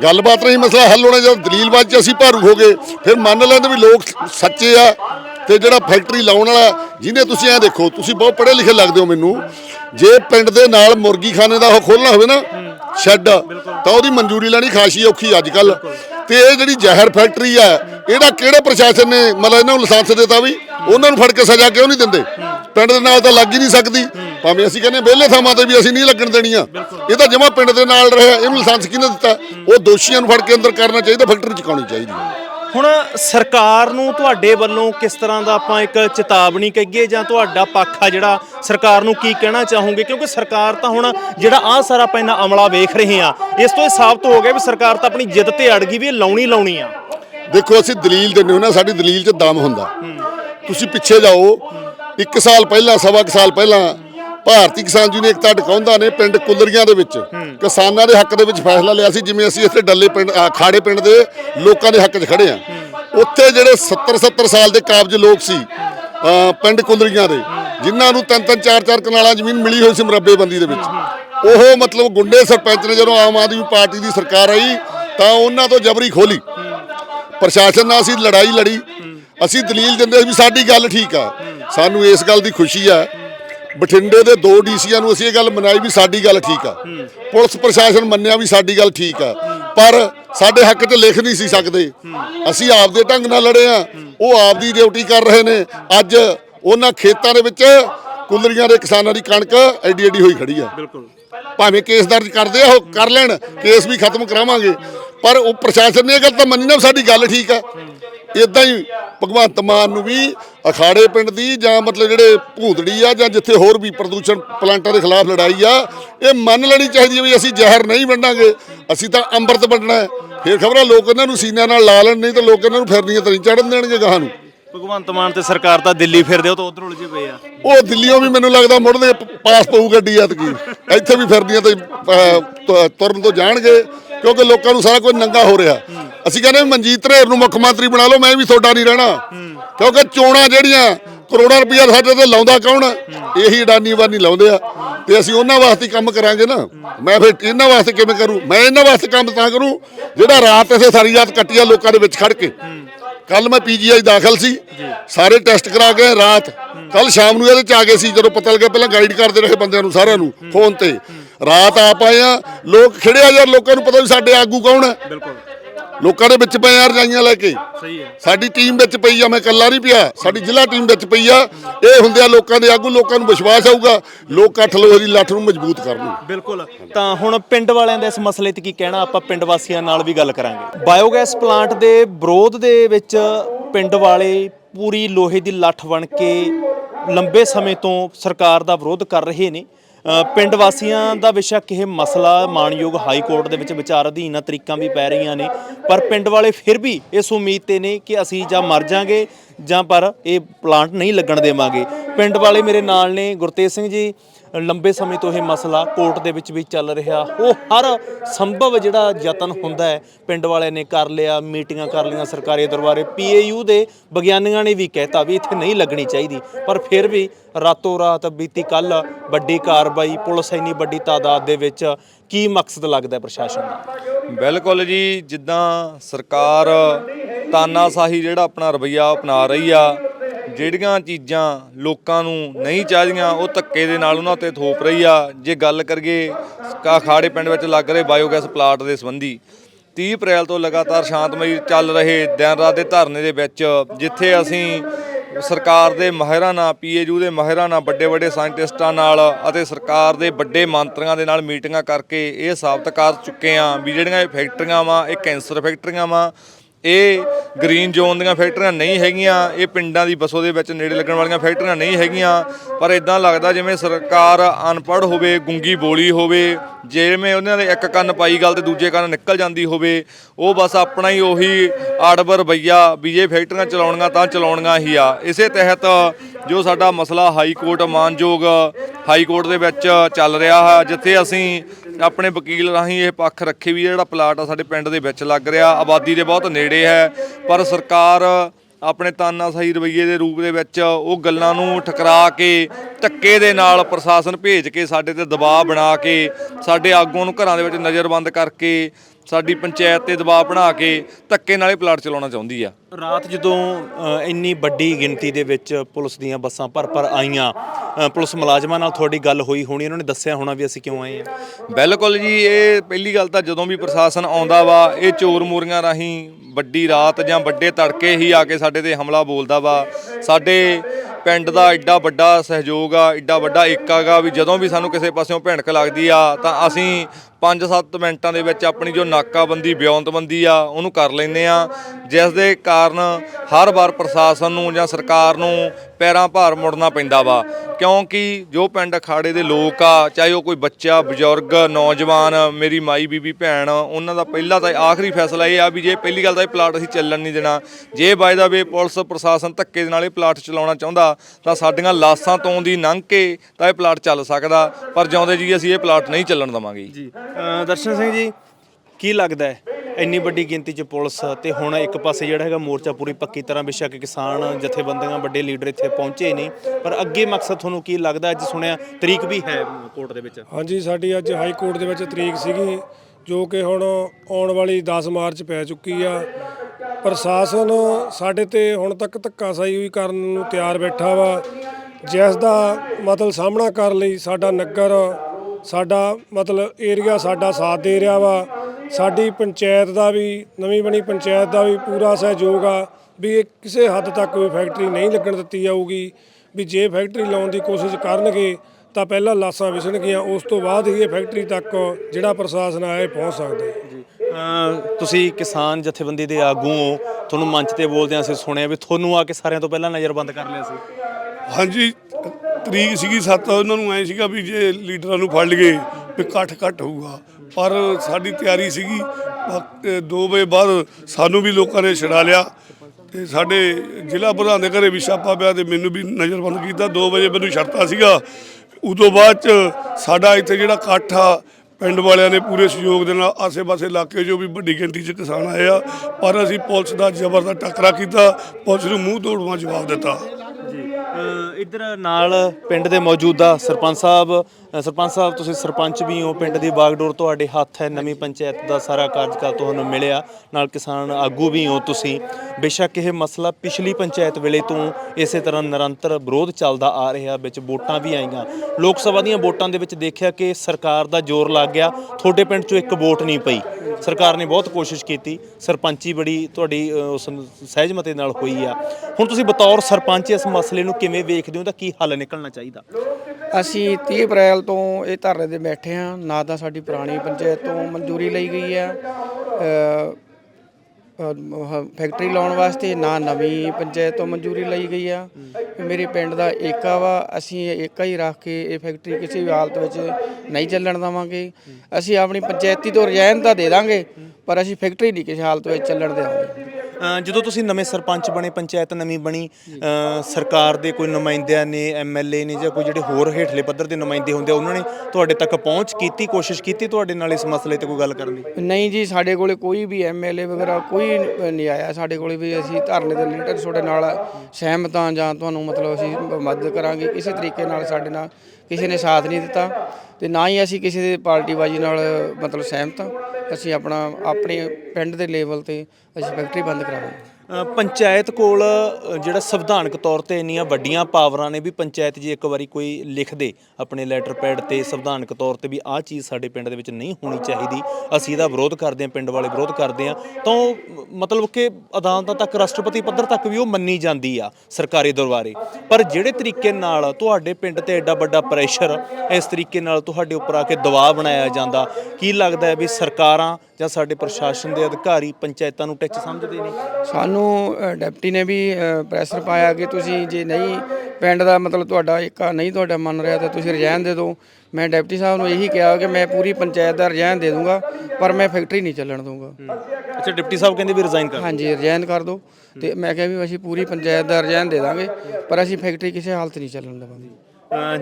ਗੱਲਬਾਤ ਨਹੀਂ, ਮਸਲਾ ਹੱਲ ਹੋਣਾ ਜਦੋਂ ਦਲੀਲਬਾਜ਼ 'ਚ ਅਸੀਂ ਭਾਰੂ ਹੋ ਗਏ, ਫਿਰ ਮੰਨ ਲੈਂਦੇ ਵੀ ਲੋਕ ਸੱਚੇ ਆ। ਤੇ ਜਿਹੜਾ ਫੈਕਟਰੀ ਲਾਉਣ ਵਾਲਾ, ਜਿਹਨੇ ਤੁਸੀਂ ਐ ਦੇਖੋ, ਤੁਸੀਂ ਬਹੁਤ ਪੜ੍ਹੇ ਲਿਖੇ ਲੱਗਦੇ ਹੋ ਮੈਨੂੰ। ਜੇ ਪਿੰਡ ਦੇ ਨਾਲ ਮੁਰਗੀ ਖਾਨੇ ਦਾ ਉਹ ਖੋਲਣਾ ਹੋਵੇ ਨਾ ਸ਼ੈੱਡ ਤਾਂ ਉਹਦੀ ਮਨਜ਼ੂਰੀ ਲੈਣੀ ਖਾਸੀ ਔਖੀ ਅੱਜ ਕੱਲ ਤੇ ਇਹ ਜਿਹੜੀ ਜ਼ਹਿਰ ਫੈਕਟਰੀ ਆ, ਇਹਦਾ ਕਿਹੜੇ ਪ੍ਰਸ਼ਾਸਨ ਨੇ, ਮਤਲਬ ਇਹਨਾਂ ਨੂੰ ਲਾਇਸੈਂਸ ਦਿੱਤਾ ਵੀ? ਉਹਨਾਂ ਨੂੰ ਫੜ ਕੇ ਸਜ਼ਾ ਕਿਉਂ ਨਹੀਂ ਦਿੰਦੇ? ਪਿੰਡ ਦੇ ਨਾਲ ਤਾਂ ਲੱਗ ਹੀ ਨਹੀਂ ਸਕਦੀ। ਭਾਵੇਂ ਅਸੀਂ ਕਹਿੰਦੇ ਵਿਹਲੇ ਥਾਵਾਂ ਤੇ ਵੀ ਅਸੀਂ ਨਹੀਂ ਲੱਗਣ ਦੇਣੀਆਂ। ਇਹ ਤਾਂ ਜਮਾ ਪਿੰਡ ਦੇ ਨਾਲ ਰਿਹਾ, ਇਹਨੂੰ ਲਾਇਸੈਂਸ ਕਿਹਨੇ ਦਿੱਤਾ? ਉਹ ਦੋਸ਼ੀਆਂ ਨੂੰ ਫੜ ਕੇ ਅੰਦਰ ਕਰਨਾ ਚਾਹੀਦਾ ਫੈਕਟਰੀ ਚਕਾਉਣੀ ਚਾਹੀਦੀ ਹੁਣ ਸਰਕਾਰ ਨੂੰ ਤੁਹਾਡੇ ਵੱਲੋਂ ਕਿਸ ਤਰ੍ਹਾਂ ਦਾ ਆਪਾਂ ਇੱਕ ਚੇਤਾਵਨੀ ਕਹੀਏ ਜਾਂ ਤੁਹਾਡਾ ਪੱਖ ਆ ਜਿਹੜਾ ਸਰਕਾਰ ਨੂੰ ਕੀ ਕਹਿਣਾ ਚਾਹੋਗੇ? ਕਿਉਂਕਿ ਸਰਕਾਰ ਤਾਂ ਹੁਣ ਜਿਹੜਾ ਆਹ ਸਾਰਾ ਪੈਨਾ ਅਮਲਾ ਵੇਖ ਰਹੇ ਆ ਇਸ ਤੋਂ ਇਹ ਸਾਬਤ ਹੋ ਗਿਆ ਵੀ ਸਰਕਾਰ ਤਾਂ ਆਪਣੀ ਜਿੱਦ ਤੇ ਅੜ ਗਈ ਵੀ ਇਹ ਲਾਉਣੀ ਲਾਉਣੀ ਆ। ਦੇਖੋ ਅਸੀਂ ਦਲੀਲ ਦਿੰਦੇ ਹਾਂ ਨਾ ਸਾਡੀ ਦਲੀਲ 'ਚ ਦਮ ਹੁੰਦਾ। ਤੁਸੀਂ ਪਿੱਛੇ ਜਾਓ ਇੱਕ ਸਾਲ ਪਹਿਲਾਂ ਸਵਾ ਕੁ ਸਾਲ ਪਹਿਲਾਂ ਭਾਰਤੀ ਕਿਸਾਨ ਯੂਨੀਅਨ ਏਕਤਾ ਟਿਕਾਉਂਦਾ ਨੇ ਪਿੰਡ ਕੁੱਲਰੀਆਂ ਦੇ ਵਿੱਚ। ਕਿਸਾਨਾਂ ਦੇ ਹੱਕ ਦੇ ਵਿੱਚ ਫੈਸਲਾ ਲਿਆ ਸੀ, ਜਿਵੇਂ ਅਸੀਂ ਇੱਥੇ ਡੱਲੇ ਪਿੰਡ ਖਾੜੇ ਪਿੰਡ ਦੇ ਲੋਕਾਂ ਦੇ ਹੱਕ 'ਚ ਖੜੇ ਆ ਉੱਥੇ ਜਿਹੜੇ 70 70 ਸਾਲ ਦੇ ਕਾਬਜ ਲੋਕ ਸੀ ਪਿੰਡ ਕੁੱਲਰੀਆਂ ਦੇ, ਜਿਨ੍ਹਾਂ ਨੂੰ ਤਿੰਨ ਤਿੰਨ ਚਾਰ ਚਾਰ ਕਨਾਲਾਂ ਜ਼ਮੀਨ ਮਿਲੀ ਹੋਈ ਸੀ ਮਰੱਬੇਬੰਦੀ ਦੇ ਵਿੱਚ। ਉਹ ਮਤਲਬ ਗੁੰਡੇ ਸਰਪੰਚ ਨੇ ਜਦੋਂ ਆਮ ਆਦਮੀ ਪਾਰਟੀ ਦੀ ਸਰਕਾਰ ਆਈ, ਤਾਂ ਉਹਨਾਂ ਤੋਂ ਜਬਰੀ ਖੋਲੀ। ਪ੍ਰਸ਼ਾਸਨ ਨਾਲ ਅਸੀਂ ਲੜਾਈ ਲੜੀ। ਅਸੀਂ ਦਲੀਲ ਦਿੰਦੇ ਸੀ ਵੀ ਸਾਡੀ ਗੱਲ ਠੀਕ ਆ। ਸਾਨੂੰ ਇਸ ਗੱਲ ਦੀ ਖੁਸ਼ੀ ਆ ਬਠਿੰਡੇ ਦੇ ਦੋ ਡੀਸੀਆਂ ਨੂੰ ਅਸੀਂ ਇਹ ਗੱਲ ਮਨਾਈ ਵੀ ਸਾਡੀ ਗੱਲ ਠੀਕ ਆ। ਪੁਲਿਸ ਪ੍ਰਸ਼ਾਸਨ ਮੰਨਿਆ ਵੀ ਸਾਡੀ ਗੱਲ ਠੀਕ ਆ। ਪਰ ਸਾਡੇ ਹੱਕ 'ਚ ਲਿਖ ਨਹੀਂ ਸੀ ਸਕਦੇ। ਅਸੀਂ ਆਪਦੇ ਢੰਗ ਨਾਲ ਲੜੇ ਆ। ਉਹ ਆਪਦੀ ਡਿਊਟੀ ਕਰ ਰਹੇ ਨੇ। ਅੱਜ ਉਹਨਾਂ ਖੇਤਾਂ ਦੇ ਵਿੱਚ ਕੁੱਲਰੀਆਂ ਦੇ ਕਿਸਾਨਾਂ ਦੀ ਕਣਕ ਐਡੀ ਐਡੀ ਹੋਈ ਖੜੀ ਆ। ਬਿਲਕੁਲ। ਭਾਵੇਂ ਕੇਸ ਦਰਜ ਕਰਦੇ ਆ, ਉਹ ਕਰ ਲੈਣ, ਕੇਸ ਵੀ ਖਤਮ ਕਰਾਵਾਂਗੇ। ਪਰ ਉਹ ਪ੍ਰਸ਼ਾਸਨ ਨੇ ਇਹ ਗੱਲ ਤਾਂ ਮੰਨੀ ਨਾ ਸਾਡੀ ਗੱਲ ਠੀਕ ਆ। ਇਦਾਂ ਹੀ ਭਗਵੰਤ ਮਾਨ ਨੂੰ ਵੀ ਅਖਾੜੇ ਪਿੰਡ ਦੀ ਜਾਂ ਮਤਲਬ ਜਿਹੜੇ ਭੂਤੜੀ ਆ ਜਾਂ ਜਿੱਥੇ ਹੋਰ ਵੀ ਪ੍ਰਦੂਸ਼ਣ ਪਲਾਂਟਾਂ ਦੇ ਖਿਲਾਫ ਲੜਾਈ ਆ, ਇਹ ਮੰਨ ਲੈਣੀ ਚਾਹੀਦੀ ਹੈ ਵੀ ਅਸੀਂ ਜ਼ਹਿਰ ਨਹੀਂ ਵੰਡਾਂਗੇ। ਅਸੀਂ ਤਾਂ ਅੰਮ੍ਰਿਤ ਵੰਡਣਾ ਹੈ। ਫਿਰ ਖਬਰਾਂ ਲੋਕ ਇਹਨਾਂ ਨੂੰ ਸੀਨਿਆਂ ਨਾਲ ਲਾ ਲੈਣ, ਨਹੀਂ ਤਾਂ ਲੋਕ ਇਹਨਾਂ ਨੂੰ ਫਿਰਨੀਆਂ ਤਾਂ ਨਹੀਂ ਚੜਨ ਦੇਣਗੇ ਗਾਹਾਂ ਨੂੰ। ਭਗਵੰਤ ਮਾਨ ਤੇ ਸਰਕਾਰ ਤਾਂ ਦਿੱਲੀ ਫਿਰਦੇ ਉਹ ਤਾਂ ਉਧਰ ਉਲਝੇ ਪਏ ਆ। ਉਹ ਦਿੱਲੀੋਂ ਵੀ ਮੈਨੂੰ ਲੱਗਦਾ ਮੁੜਦੇ ਪਾਸ ਪਊ ਗੱਡੀ ਐਤਕੀ। ਇੱਥੇ ਵੀ ਫਿਰਦੀਆਂ ਤੇ ਅਹ, ਤੁਰਨ ਤੋਂ ਜਾਣਗੇ ਕਿਉਂਕਿ ਲੋਕਾਂ ਨੂੰ ਸਾਰਾ ਕੁਝ ਨੰਗਾ ਹੋ ਰਿਹਾ। ਅਸੀਂ ਕਹਿੰਦੇ ਵੀ ਮਨਜੀਤ ਧਰੇਰ ਨੂੰ ਮੁੱਖ ਮੰਤਰੀ ਬਣਾ ਲਓ ਮੈਂ ਵੀ ਤੁਹਾਡਾ ਨਹੀਂ ਰਹਿਣਾ। ਕਿਉਂਕਿ ਚੋਣਾਂ ਜਿਹੜੀਆਂ ਕਰੋੜਾਂ ਰੁਪਈਆ ਸਾਡੇ ਤੇ ਲਾਉਂਦਾ ਕੌਣ? ਆ? ਇਹੀ ਅਡਾਨੀ ਵਾਨੀ ਲਾਉਂਦੇ ਆ। ਤੇ ਅਸੀਂ ਉਹਨਾਂ ਵਾਸਤੇ ਹੀ ਕੰਮ ਕਰਾਂਗੇ ਨਾ। ਮੈਂ ਫਿਰ ਇਹਨਾਂ ਵਾਸਤੇ ਕਿਵੇਂ ਕਰੂੰ? ਮੈਂ ਇਹਨਾਂ ਵਾਸਤੇ ਕੰਮ ਤਾਂ ਕਰੂੰ ਜਿਹੜਾ ਰਾਤ ਇਸੇ ਸਾਰੀ ਰਾਤ ਕੱਟੀ ਲੋਕਾਂ ਦੇ ਵਿੱਚ ਖੜ ਕੇ। ਕੱਲ ਮੈਂ ਪੀਜੀਆਈ ਦਾਖਲ ਸੀ। ਸਾਰੇ ਟੈਸਟ ਕਰਾ ਕੇ ਰਾਤ ਕੱਲ ਸ਼ਾਮ ਨੂੰ ਇਹਦੇ ਚ ਆ ਗਏ ਸੀ ਜਦੋਂ ਪਤਾ ਲੱਗਿਆ ਪਹਿਲਾਂ ਗਾਈਡ ਕਰਦੇ ਰਹੇ ਬੰਦਿਆਂ ਨੂੰ ਸਾਰਿਆਂ ਨੂੰ ਫੋਨ ਤੇ। ਰਾਤ ਆਪ ਆਏ ਆ ਲੋਕ ਖੜੇ ਆ ਯਾਰ ਲੋਕਾਂ ਨੂੰ ਪਤਾ ਵੀ ਸਾਡੇ ਆਗੂ ਕੌਣ ਹੈ। ਬਿਲਕੁਲ। ਲੋਕਾਂ ਦੇ ਵਿੱਚ ਪਏ ਆ ਰਜਾਈਆਂ ਲੈ ਕੇ। ਸਹੀ ਹੈ। ਸਾਡੀ ਟੀਮ ਵਿੱਚ ਪਈ ਆ ਮੈਂ ਇਕੱਲਾ ਨਹੀਂ ਪਿਆ ਸਾਡੀ ਜ਼ਿਲ੍ਹਾ ਟੀਮ ਵਿੱਚ ਪਈ ਆ। ਇਹ ਹੁੰਦੇ ਆ ਲੋਕਾਂ ਦੇ ਆਗੂ ਲੋਕਾਂ ਨੂੰ ਵਿਸ਼ਵਾਸ ਆਊਗਾ ਲੋਕ ਇਕੱਠ ਲੋਹੇ ਦੀ ਲੱਠ ਨੂੰ ਮਜ਼ਬੂਤ ਕਰਨ ਬਿਲਕੁਲ। ਤਾਂ ਹੁਣ ਪਿੰਡ ਵਾਲਿਆਂ ਦਾ ਇਸ ਮਸਲੇ ਤੇ ਕੀ ਕਹਿਣਾ ਆਪਾਂ ਪਿੰਡ ਵਾਸੀਆਂ ਨਾਲ ਵੀ ਗੱਲ ਕਰਾਂਗੇ। ਬਾਇਓਗੈਸ ਪਲਾਂਟ ਦੇ ਵਿਰੋਧ ਦੇ ਵਿੱਚ ਪਿੰਡ ਵਾਲੇ ਪੂਰੀ ਲੋਹੇ ਦੀ ਲੱਠ ਬਣ ਕੇ ਲੰਬੇ ਸਮੇਂ ਤੋਂ ਸਰਕਾਰ ਦਾ ਵਿਰੋਧ ਕਰ ਰਹੇ ਨੇ। ਪਿੰਡ ਵਾਸੀਆਂ ਦਾ ਬੇਸ਼ੱਕ ਇਹ ਮਸਲਾ ਮਾਨਯੋਗ ਹਾਈ ਕੋਰਟ ਦੇ ਵਿੱਚ ਵਿਚਾਰ ਅਧੀਨ ਆ ਤਰੀਕਾਂ ਵੀ ਪੈ ਰਹੀਆਂ ਨੇ, ਪਰ ਪਿੰਡ ਵਾਲੇ ਫਿਰ ਵੀ ਇਸ ਉਮੀਦ ਤੇ ਨੇ ਕਿ ਅਸੀਂ ਜਾਂ ਮਰ ਜਾਾਂਗੇ ਜਾਂ ਪਰ ਇਹ ਪਲਾਂਟ ਨਹੀਂ ਲੱਗਣ ਦੇਵਾਂਗੇ। ਪਿੰਡ ਵਾਲੇ ਮੇਰੇ ਨਾਲ ਨੇ ਗੁਰਤੇਜ ਸਿੰਘ ਜੀ, ਲੰਬੇ ਸਮੇਂ ਤੋਂ ਇਹ ਮਸਲਾ ਕੋਰਟ ਦੇ ਵਿੱਚ ਵੀ ਚੱਲ ਰਿਹਾ। ਉਹ ਹਰ ਸੰਭਵ ਜਿਹੜਾ ਯਤਨ ਹੁੰਦਾ ਹੈ, ਪਿੰਡ ਵਾਲਿਆਂ ਨੇ ਕਰ ਲਿਆ, ਮੀਟਿੰਗਾਂ ਕਰ ਲਈਆਂ ਸਰਕਾਰੀ ਦਰਬਾਰੇ। ਪੀਏਯੂ ਦੇ ਵਿਗਿਆਨੀਆਂ ਨੇ ਵੀ ਕਹਿਤਾ ਵੀ ਇੱਥੇ ਨਹੀਂ ਲੱਗਣੀ ਚਾਹੀਦੀ। ਪਰ ਫਿਰ ਵੀ ਰਾਤੋਂ ਰਾਤ ਬੀਤੀ ਕੱਲ ਵੱਡੀ ਕਾਰਵਾਈ, ਪੁਲਿਸ ਇੰਨੀ ਵੱਡੀ ਤਾਦਾਦ ਦੇ ਵਿੱਚ ਕੀ ਮਕਸਦ ਲੱਗਦਾ ਪ੍ਰਸ਼ਾਸਨ ਦਾ? ਬਿਲਕੁਲ ਜੀ, ਜਿੱਦਾਂ ਸਰਕਾਰ ਤਾਨਾਸ਼ਾਹੀ ਜਿਹੜਾ ਆਪਣਾ ਰਵਈਆ ਅਪਣਾ ਰਹੀ ਆ, ਜਿਹੜੀਆਂ ਚੀਜ਼ਾਂ ਲੋਕਾਂ ਨੂੰ ਨਹੀਂ ਚਾਹੀਦੀਆਂ, ਉਹ ਧੱਕੇ ਦੇ ਨਾਲ ਉਹਨਾਂ ਤੇ ਥੋਪ ਰਹੀ ਆ। ਜੇ ਗੱਲ ਕਰੀਏ, ਕਾ ਖਾੜੇ ਪਿੰਡ ਵਿੱਚ ਲੱਗ ਰਹੇ ਬਾਇਓਗੈਸ ਪਲਾਂਟ ਦੇ ਸੰਬੰਧੀ 30 ਅਪ੍ਰੈਲ ਤੋਂ ਲਗਾਤਾਰ ਸ਼ਾਂਤਮਈ ਚੱਲ ਰਹੇ ਦਿਨ ਰਾਤ ਦੇ ਧਰਨੇ ਦੇ ਵਿੱਚ, ਜਿੱਥੇ ਅਸੀਂ ਸਰਕਾਰ ਦੇ ਮਾਹਿਰਾਂ ਨਾਲ, ਪੀਏਯੂ ਦੇ ਮਾਹਿਰਾਂ ਨਾਲ ਵੱਡੇ ਵੱਡੇ ਸਾਇੰਟਿਸਟਾਂ ਨਾਲ ਅਤੇ ਸਰਕਾਰ ਦੇ ਵੱਡੇ ਮੰਤਰੀਆਂ ਦੇ ਨਾਲ ਮੀਟਿੰਗਾਂ ਕਰਕੇ ਇਹ ਸਾਬਤ ਕਰ ਚੁੱਕੇ ਆ ਵੀ ਜਿਹੜੀਆਂ ਇਹ ਫੈਕਟਰੀਆਂ ਵਾ, ਇਹ ਕੈਂਸਰ ਫੈਕਟਰੀਆਂ ਵਾ ਇਹ ਗ੍ਰੀਨ ਜ਼ੋਨ ਦੀਆਂ ਫੈਕਟਰੀਆਂ ਨਹੀਂ ਹੈਗੀਆਂ, ਇਹ ਪਿੰਡਾਂ ਦੀ ਬਸੋ ਦੇ ਵਿੱਚ ਨੇੜੇ ਲੱਗਣ ਵਾਲੀਆਂ ਫੈਕਟਰੀਆਂ ਨਹੀਂ ਹੈਗੀਆਂ, ਪਰ ਇਦਾਂ ਲੱਗਦਾ ਜਿਵੇਂ ਸਰਕਾਰ ਅਨਪੜ੍ਹ ਹੋਵੇ, ਗੁੰਗੀ ਬੋਲੀ ਹੋਵੇ, ਜਿਵੇਂ ਉਹਨਾਂ ਦੇ ਇੱਕ ਕੰਨ ਪਾਈ ਗੱਲ ਤੇ ਦੂਜੇ ਕੰਨ ਨਿਕਲ ਜਾਂਦੀ ਹੋਵੇ, ਉਹ ਬਸ ਆਪਣਾ ਹੀ ਉਹੀ ਆੜਬਰ ਰਵੱਈਆ ਵੀ ਜੇ ਫੈਕਟਰੀਆਂ ਚਲਾਉਣੀਆਂ ਤਾਂ ਚਲਾਉਣੀਆਂ ਹੀ ਆ। ਇਸੇ ਤਹਿਤ ਜੋ ਸਾਡਾ ਮਸਲਾ ਹਾਈ ਕੋਰਟ ਮਾਨਯੋਗ ਹਾਈ ਕੋਰਟ ਦੇ ਵਿੱਚ ਚੱਲ ਰਿਹਾ ਹੈ, ਜਿੱਥੇ ਅਸੀਂ ਆਪਣੇ ਵਕੀਲ ਰਾਹੀਂ ਇਹ ਪੱਖ ਰੱਖੇ ਵੀ ਜਿਹੜਾ ਪਲਾਟ ਆ ਸਾਡੇ ਪਿੰਡ ਦੇ ਵਿੱਚ ਲੱਗ ਰਿਹਾ, ਆਬਾਦੀ ਦੇ ਬਹੁਤ ਨੇੜੇ ਹੈ, ਪਰ ਸਰਕਾਰ ਆਪਣੇ ਤਾਨਾਸ਼ਾਹੀ ਰਵੱਈਏ ਦੇ ਰੂਪ ਦੇ ਵਿੱਚ ਉਹ ਗੱਲਾਂ ਨੂੰ ਠਕਰਾ ਕੇ, ਧੱਕੇ ਦੇ ਨਾਲ ਪ੍ਰਸ਼ਾਸਨ ਭੇਜ ਕੇ ਸਾਡੇ ਤੇ ਦਬਾਅ ਬਣਾ ਕੇ, ਸਾਡੇ ਆਗੂਆਂ ਨੂੰ ਘਰਾਂ ਦੇ ਵਿੱਚ ਨਜ਼ਰਬੰਦ ਕਰਕੇ ਸਾਡੀ ਪੰਚਾਇਤ ਤੇ ਦਬਾਅ ਬਣਾ ਕੇ ਧੱਕੇ ਨਾਲੇ ਪਲਾਟ ਚਲਾਉਣਾ ਚਾਹੁੰਦੀ ਆ। ਰਾਤ ਜਦੋਂ ਇੰਨੀ ਵੱਡੀ ਗਿਣਤੀ ਦੇ ਵਿੱਚ ਪੁਲਿਸ ਦੀਆਂ ਬੱਸਾਂ ਭਰ ਭਰ ਆਈਆਂ ਪੁਲਿਸ ਮੁਲਾਜ਼ਮਾਂ ਨਾਲ ਤੁਹਾਡੀ ਗੱਲ ਹੋਈ ਹੋਣੀ ਉਹਨਾਂ ਨੇ ਦੱਸਿਆ ਹੋਣਾ ਵੀ ਅਸੀਂ ਕਿਉਂ ਆਏ ਹਾਂ? ਬਿਲਕੁਲ ਜੀ ਇਹ ਪਹਿਲੀ ਗੱਲ ਤਾਂ ਜਦੋਂ ਵੀ ਪ੍ਰਸ਼ਾਸਨ ਆਉਂਦਾ ਵਾ ਇਹ ਚੋਰ ਮੂਰੀਆਂ ਰਾਹੀਂ ਵੱਡੀ ਰਾਤ ਜਾਂ ਵੱਡੇ ਤੜਕੇ ਹੀ ਆ ਕੇ ਸਾਡੇ ਤੇ ਹਮਲਾ ਬੋਲਦਾ ਵਾ। ਸਾਡੇ ਪਿੰਡ ਦਾ ਐਡਾ ਵੱਡਾ ਸਹਿਯੋਗ ਆ ਐਡਾ ਵੱਡਾ ਏਕਾ ਵੀ ਜਦੋਂ ਵੀ ਸਾਨੂੰ ਕਿਸੇ ਪਾਸਿਓਂ ਭਿਣਕ ਲੱਗਦੀ ਆ, ਤਾਂ ਅਸੀਂ 5-7 ਮਿੰਟਾਂ ਦੇ ਵਿੱਚ ਆਪਣੀ ਜੋ ਨਾਕਾਬੰਦੀ ਬਿਉਂਤਬੰਦੀ ਆ, ਉਹਨੂੰ ਕਰ ਲੈਂਦੇ ਆ। ਜਿਸ ਦੇ ਕਾਰਨ ਹਰ ਵਾਰ ਪ੍ਰਸ਼ਾਸਨ ਨੂੰ ਜਾਂ ਸਰਕਾਰ ਨੂੰ ਪੈਰਾਂ ਭਾਰ ਮੁੜਨਾ ਪੈਂਦਾ ਵਾ। ਕਿਉਂਕਿ ਜੋ ਪਿੰਡ ਅਖਾੜੇ ਦੇ ਲੋਕ ਆ, ਚਾਹੇ ਉਹ ਕੋਈ ਬੱਚਾ, ਬਜ਼ੁਰਗ, ਨੌਜਵਾਨ, ਮੇਰੀ ਮਾਈ ਬੀਬੀ ਭੈਣ, ਉਹਨਾਂ ਦਾ ਪਹਿਲਾ ਤਾਂ ਆਖਰੀ ਫੈਸਲਾ ਇਹ ਆ ਵੀ ਜੇ ਪਹਿਲੀ ਗੱਲ ਤਾਂ ਇਹ ਪਲਾਟ ਅਸੀਂ ਚੱਲਣ ਨਹੀਂ ਦੇਣਾ। ਜੇ ਬਾਏ ਦਾ ਵੇ ਪੁਲਿਸ, ਪ੍ਰਸ਼ਾਸਨ ਧੱਕੇ ਦੇ ਨਾਲ ਇਹ ਪਲਾਟ ਚਲਾਉਣਾ ਚਾਹੁੰਦਾ ਤਾਂ ਸਾਡੀਆਂ ਲਾਸਾਂ ਤੋਂ ਦੀ ਲੰਘ ਕੇ ਤਾਂ ਇਹ ਪਲਾਟ ਚੱਲ ਸਕਦਾ ਪਰ ਜਿਉਂਦੇ ਜੀ ਅਸੀਂ ਇਹ ਪਲਾਟ ਨਹੀਂ ਚੱਲਣ ਦਵਾਂਗੇ। ਜੀ ਦਰਸ਼ਨ ਸਿੰਘ ਜੀ ਕੀ ਲੱਗਦਾ ਹੈ? ਇੰਨੀ ਵੱਡੀ ਗਿਣਤੀ 'ਚ ਪੁਲਿਸ ਤੇ ਹੁਣ ਇੱਕ ਪਾਸੇ ਜਿਹੜਾ ਹੈਗਾ ਮੋਰਚਾ ਪੂਰੀ ਪੱਕੀ ਤਰ੍ਹਾਂ ਬੇਸ਼ੱਕ ਕਿਸਾਨ ਜਥੇਬੰਦੀਆਂ ਵੱਡੇ ਲੀਡਰ ਇੱਥੇ ਪਹੁੰਚੇ ਨਹੀਂ ਪਰ ਅੱਗੇ ਮਕਸਦ ਤੁਹਾਨੂੰ ਕੀ ਲੱਗਦਾ ਅੱਜ ਸੁਣਿਆ ਤਰੀਕ ਵੀ ਹੈ ਕੋਰਟ ਦੇ ਵਿੱਚ? ਹਾਂਜੀ ਸਾਡੀ ਅੱਜ ਹਾਈ ਕੋਰਟ ਦੇ ਵਿੱਚ ਤਰੀਕ ਸੀਗੀ ਜੋ ਕਿ ਹੁਣ ਆਉਣ ਵਾਲੀ 10 ਮਾਰਚ ਪੈ ਚੁੱਕੀ ਆ। ਪ੍ਰਸ਼ਾਸਨ ਸਾਡੇ ਤੇ ਹੁਣ ਤੱਕ ਧੱਕਾਸ਼ਾਹੀ ਵੀ ਕਰਨ ਨੂੰ ਤਿਆਰ ਬੈਠਾ ਵਾ। ਜਿਸ ਦਾ ਮਤਲਬ ਸਾਹਮਣਾ ਕਰਨ ਲਈ ਸਾਡਾ ਨਗਰ, ਸਾਡਾ ਮਤਲਬ ਏਰੀਆ ਸਾਡਾ ਸਾਥ ਦੇ ਰਿਹਾ ਵਾ। ਸਾਡੀ ਪੰਚਾਇਤ ਦਾ ਵੀ, ਨਵੀਂ ਬਣੀ ਪੰਚਾਇਤ ਦਾ ਵੀ ਪੂਰਾ ਸਹਿਯੋਗ ਆ ਵੀ ਇਹ ਕਿਸੇ ਹੱਦ ਤੱਕ ਕੋਈ ਫੈਕਟਰੀ ਨਹੀਂ ਲੱਗਣ ਦਿੱਤੀ ਜਾਊਗੀ। ਵੀ ਜੇ ਫੈਕਟਰੀ ਲਾਉਣ ਦੀ ਕੋਸ਼ਿਸ਼ ਕਰਨਗੇ ਤਾਂ ਪਹਿਲਾਂ ਲਾਸਾਂ ਵਿਸਣਗੀਆਂ, ਉਸ ਤੋਂ ਬਾਅਦ ਹੀ ਇਹ ਫੈਕਟਰੀ ਤੱਕ ਜਿਹੜਾ ਪ੍ਰਸ਼ਾਸਨ ਆਇਆ ਇਹ ਪਹੁੰਚ ਸਕਦਾ ਹੈ। ਤੁਸੀਂ ਕਿਸਾਨ ਜਥੇਬੰਦੀ ਦੇ ਆਗੂ ਹੋ, ਤੁਹਾਨੂੰ ਮੰਚ ਤੇ ਬੋਲਦਿਆਂ ਅਸੀਂ ਸੁਣਿਆ ਵੀ ਤੁਹਾਨੂੰ ਆ ਕੇ ਸਾਰਿਆਂ ਤੋਂ ਪਹਿਲਾਂ ਨਜ਼ਰਬੰਦ ਕਰ ਲਿਆ ਸੀ। ਹਾਂਜੀ, ਤਰੀਕ ਸੀਗੀ ਸੱਤ, ਉਹਨਾਂ ਨੂੰ ਐ ਸੀਗਾ ਵੀ ਜੇ ਲੀਡਰਾਂ ਨੂੰ ਫੜ ਲਈਏ, ਵੀ ਇਕੱਠ ਘੱਟ ਹੋਊਗਾ। ਪਰ ਸਾਡੀ ਤਿਆਰੀ ਸੀਗੀ 2 ਵਜੇ ਬਾਅਦ ਸਾਨੂੰ ਵੀ ਲੋਕਾਂ ਨੇ ਛਡਾ ਲਿਆ ਤੇ ਸਾਡੇ ਜ਼ਿਲ੍ਹਾ ਪ੍ਰਧਾਨ ਦੇ ਘਰੇ ਵੀ ਛਾਪਾ ਪਿਆ ਤੇ ਮੈਨੂੰ ਵੀ ਨਜ਼ਰਬੰਦ ਕੀਤਾ। 2 ਵਜੇ ਮੈਨੂੰ ਛੱਡਤਾ ਸੀਗਾ, ਉਦੋਂ ਬਾਅਦ ਚ ਸਾਡਾ ਇੱਥੇ ਜਿਹੜਾ ਇਕੱਠ ਆ ਪਿੰਡ ਵਾਲਿਆਂ ਨੇ ਪੂਰੇ ਸਹਿਯੋਗ ਦੇ ਨਾਲ ਆਸੇ-ਪਾਸੇ ਇਲਾਕੇ 'ਚੋਂ ਵੀ ਵੱਡੀ ਗਿਣਤੀ 'ਚ ਕਿਸਾਨ ਆਏ ਆ, ਪਰ ਅਸੀਂ ਪੁਲਿਸ ਦਾ ਜ਼ਬਰਦਸਤ ਟੱਕਰਾ ਕੀਤਾ, ਪੁਲਿਸ ਨੂੰ ਮੂੰਹ ਤੋੜਵਾ ਜਵਾਬ ਦਿੱਤਾ। ਜੀ ਇੱਧਰ ਨਾਲ ਪਿੰਡ ਦੇ ਮੌਜੂਦਾ ਸਰਪੰਚ ਸਾਹਿਬ ਸਰਪੰਚ ਸਾਹਿਬ ਤੁਸੀਂ ਸਰਪੰਚ ਵੀ ਹੋ ਪਿੰਡ ਦੀ ਬਾਗਡੋਰ ਤੁਹਾਡੇ ਹੱਥ ਹੈ ਨਵੀਂ ਪੰਚਾਇਤ ਦਾ ਸਾਰਾ ਕਾਰਜਕਾਲ ਤੁਹਾਨੂੰ ਮਿਲਿਆ ਨਾਲ ਕਿਸਾਨ ਆਗੂ ਵੀ ਹੋ ਤੁਸੀਂ। ਬੇਸ਼ੱਕ ਇਹ ਮਸਲਾ ਪਿਛਲੀ ਪੰਚਾਇਤ ਵੇਲੇ ਤੋਂ ਇਸੇ ਤਰ੍ਹਾਂ ਨਿਰੰਤਰ ਵਿਰੋਧ ਚੱਲਦਾ ਆ ਰਿਹਾ ਵਿੱਚ ਵੋਟਾਂ ਵੀ ਆਈਆਂ। ਲੋਕ ਸਭਾ ਦੀਆਂ ਵੋਟਾਂ ਦੇ ਵਿੱਚ ਦੇਖਿਆ ਕਿ ਸਰਕਾਰ ਦਾ ਜ਼ੋਰ ਲੱਗ ਗਿਆ ਤੁਹਾਡੇ ਪਿੰਡ 'ਚੋਂ ਇੱਕ ਵੋਟ ਨਹੀਂ ਪਈ। ਸਰਕਾਰ ਨੇ ਬਹੁਤ ਕੋਸ਼ਿਸ਼ ਕੀਤੀ ਸਰਪੰਚੀ ਬੜੀ ਤੁਹਾਡੀ ਅ, ਉਸ ਸਹਿਜਮਤੇ ਨਾਲ ਹੋਈ ਆ। ਹੁਣ ਤੁਸੀਂ ਬਤੌਰ ਸਰਪੰਚ ਇਸ ਮਸਲੇ ਨੂੰ ਕਿਵੇਂ ਵੇਖਦੇ ਹੋ ਤਾਂ ਕੀ ਹੱਲ ਨਿਕਲਣਾ ਚਾਹੀਦਾ? ਅਸੀਂ 30 ਅਪ੍ਰੈਲ ਤੋਂ ਇਹ ਧਰਨੇ ਤੇ ਬੈਠੇ ਹਾਂ। ਨਾ ਤਾਂ ਸਾਡੀ ਪੁਰਾਣੀ ਪੰਚਾਇਤ ਤੋਂ ਮਨਜ਼ੂਰੀ ਲਈ ਗਈ ਹੈ। ਫੈਕਟਰੀ ਲਾਉਣ ਵਾਸਤੇ ਨਾ ਨਵੀਂ ਪੰਚਾਇਤ ਤੋਂ ਮਨਜ਼ੂਰੀ ਲਈ ਗਈ ਆ। ਮੇਰੇ ਪਿੰਡ ਦਾ ਏਕਾ ਵਾ। ਅਸੀਂ ਇਹ ਏਕਾ ਹੀ ਰੱਖ ਕੇ ਇਹ ਫੈਕਟਰੀ ਕਿਸੇ ਵੀ ਹਾਲਤ ਵਿੱਚ ਨਹੀਂ ਚੱਲਣ ਦੇਵਾਂਗੇ। ਅਸੀਂ ਆਪਣੀ ਪੰਚਾਇਤੀ ਤੋਂ ਰਿਜ਼ਾਇਨ ਤਾਂ ਦੇ ਦਾਂਗੇ, ਪਰ ਅਸੀਂ ਫੈਕਟਰੀ ਨਹੀਂ ਕਿਸੇ ਹਾਲਤ ਵਿੱਚ ਚੱਲਣ ਦੇਵਾਂਗੇ। ਜਦੋਂ ਤੁਸੀਂ ਨਵੇਂ ਸਰਪੰਚ ਬਣੇ ਪੰਚਾਇਤ ਨਵੀਂ ਬਣੀ ਸਰਕਾਰ ਦੇ ਕੋਈ ਨੁਮਾਇੰਦਿਆਂ ਨੇ ਐਮਐਲਏ ਨੇ ਜਾਂ ਕੋਈ ਜਿਹੜੇ ਹੋਰ ਹੇਠਲੇ ਪੱਧਰ ਦੇ ਨੁਮਾਇੰਦੇ ਹੁੰਦੇ ਆ, ਉਹਨਾਂ ਨੇ ਤੁਹਾਡੇ ਤੱਕ ਪਹੁੰਚ ਕੀਤੀ ਕੋਸ਼ਿਸ਼ ਕੀਤੀ ਤੁਹਾਡੇ ਨਾਲ ਇਸ ਮਸਲੇ ਤੇ ਕੋਈ ਗੱਲ ਕਰਨ ਦੀ? ਨਹੀਂ ਜੀ ਸਾਡੇ ਕੋਲੇ ਕੋਈ ਵੀ ਐਮਐਲਏ ਵਗੈਰਾ ਕੋਈ ਨਹੀਂ ਆਇਆ। ਸਾਡੇ ਕੋਲੇ ਵੀ ਅਸੀਂ ਧਰਨੇ ਦੇ ਰਿਲੇਟਡ ਤੁਹਾਡੇ ਨਾਲ ਸਹਿਮਤ ਹਾਂ ਜਾਂ ਤੁਹਾਨੂੰ ਮਤਲਬ ਅਸੀਂ ਮਦਦ ਕਰਾਂਗੇ। ਕਿਸੇ ਤਰੀਕੇ ਨਾਲ ਸਾਡੇ ਨਾਲ ਕਿਸੇ ਨੇ ਸਾਥ ਨਹੀਂ ਦਿੱਤਾ ਤੇ ਨਾ ਹੀ ਅਸੀਂ ਕਿਸੇ ਦੇ ਪਾਰਟੀਬਾਜ਼ੀ ਨਾਲ ਮਤਲਬ ਸਹਿਮਤ ਅਸੀਂ ਆਪਣਾ, ਆਪਣੇ ਪਿੰਡ ਦੇ ਲੈਵਲ ਤੇ ਅਸੀਂ ਫੈਕਟਰੀ ਬੰਦ ਕਰਾਵਾਂਗੇ। ਪੰਚਾਇਤ ਕੋਲ ਜਿਹੜਾ ਸੰਵਿਧਾਨਕ ਤੌਰ ਤੇ ਇੰਨੀਆਂ ਵੱਡੀਆਂ ਪਾਵਰਾਂ ਨੇ ਵੀ ਪੰਚਾਇਤ ਜੇ ਇੱਕ ਵਾਰੀ ਕੋਈ ਲਿਖ ਦੇ ਆਪਣੇ ਲੈਟਰ ਪੈਡ ਤੇ ਸੰਵਿਧਾਨਕ ਤੌਰ ਤੇ ਵੀ ਆਹ ਚੀਜ਼ ਸਾਡੇ ਪਿੰਡ ਦੇ ਵਿੱਚ ਨਹੀਂ ਹੋਣੀ ਚਾਹੀਦੀ। ਅਸੀਂ ਇਹਦਾ ਵਿਰੋਧ ਕਰਦੇ ਹਾਂ, ਪਿੰਡ ਵਾਲੇ ਵਿਰੋਧ ਕਰਦੇ ਹਾਂ। ਤਾਂ ਉਹ ਮਤਲਬ ਕਿ ਅਦਾਲਤਾਂ ਤੱਕ, ਰਾਸ਼ਟਰਪਤੀ ਪੱਧਰ ਤੱਕ ਵੀ ਉਹ ਮੰਨੀ ਜਾਂਦੀ ਆ ਸਰਕਾਰੀ ਦਰਬਾਰੇ। ਪਰ ਜਿਹੜੇ ਤਰੀਕੇ ਨਾਲ ਤੁਹਾਡੇ ਪਿੰਡ ਤੇ ਐਡਾ ਵੱਡਾ ਪ੍ਰੈਸ਼ਰ ਇਸ ਤਰੀਕੇ ਨਾਲ ਤੁਹਾਡੇ ਉੱਪਰ ਆ ਕੇ ਦਬਾਅ ਬਣਾਇਆ ਜਾਂਦਾ, ਕੀ ਲੱਗਦਾ ਹੈ ਵੀ ਸਰਕਾਰਾਂ ਜਾਂ ਸਾਡੇ ਪ੍ਰਸ਼ਾਸਨ ਦੇ ਅਧਿਕਾਰੀ ਪੰਚਾਇਤਾਂ ਨੂੰ ਟਿੱਚ ਸਮਝਦੇ ਨੇ? ਸਾਨੂੰ ਡਿਪਟੀ ਨੇ ਵੀ ਪ੍ਰੈਸ਼ਰ ਪਾਇਆ ਕਿ ਤੁਸੀਂ ਜੇ ਨਹੀਂ ਪਿੰਡ ਦਾ ਮਤਲਬ ਤੁਹਾਡਾ ਇੱਕ ਨਹੀਂ ਤੁਹਾਡਾ ਮੰਨ ਰਿਹਾ ਤਾਂ ਤੁਸੀਂ ਰਿਜ਼ਾਈਨ ਦੇ ਦਿਓ। ਮੈਂ ਡਿਪਟੀ ਸਾਹਿਬ ਨੂੰ ਇਹੀ ਕਿਹਾ ਕਿ ਮੈਂ ਪੂਰੀ ਪੰਚਾਇਤ ਦਾ ਰਿਜ਼ਾਈਨ ਦੇ ਦੂੰਗਾ ਪਰ ਮੈਂ ਫੈਕਟਰੀ ਨਹੀਂ ਚੱਲਣ ਦੂੰਗਾ ਅੱਛਾ ਡਿਪਟੀ ਸਾਹਿਬ ਕਹਿੰਦੇ ਵੀ ਰਿਜ਼ਾਈਨ ਕਰ ਹਾਂਜੀ ਰਿਜ਼ਾਈਨ ਕਰ ਦਿਓ। ਤੇ ਮੈਂ ਕਿਹਾ ਵੀ ਅਸੀਂ ਪੂਰੀ ਪੰਚਾਇਤ ਦਾ ਰਿਜ਼ਾਈਨ ਦੇ ਦਾਂਗੇ ਪਰ ਅਸੀਂ ਫੈਕਟਰੀ ਕਿਸੇ ਹਾਲਤ ਨਹੀਂ ਚੱਲਣ ਦੇਵਾਂਗੇ।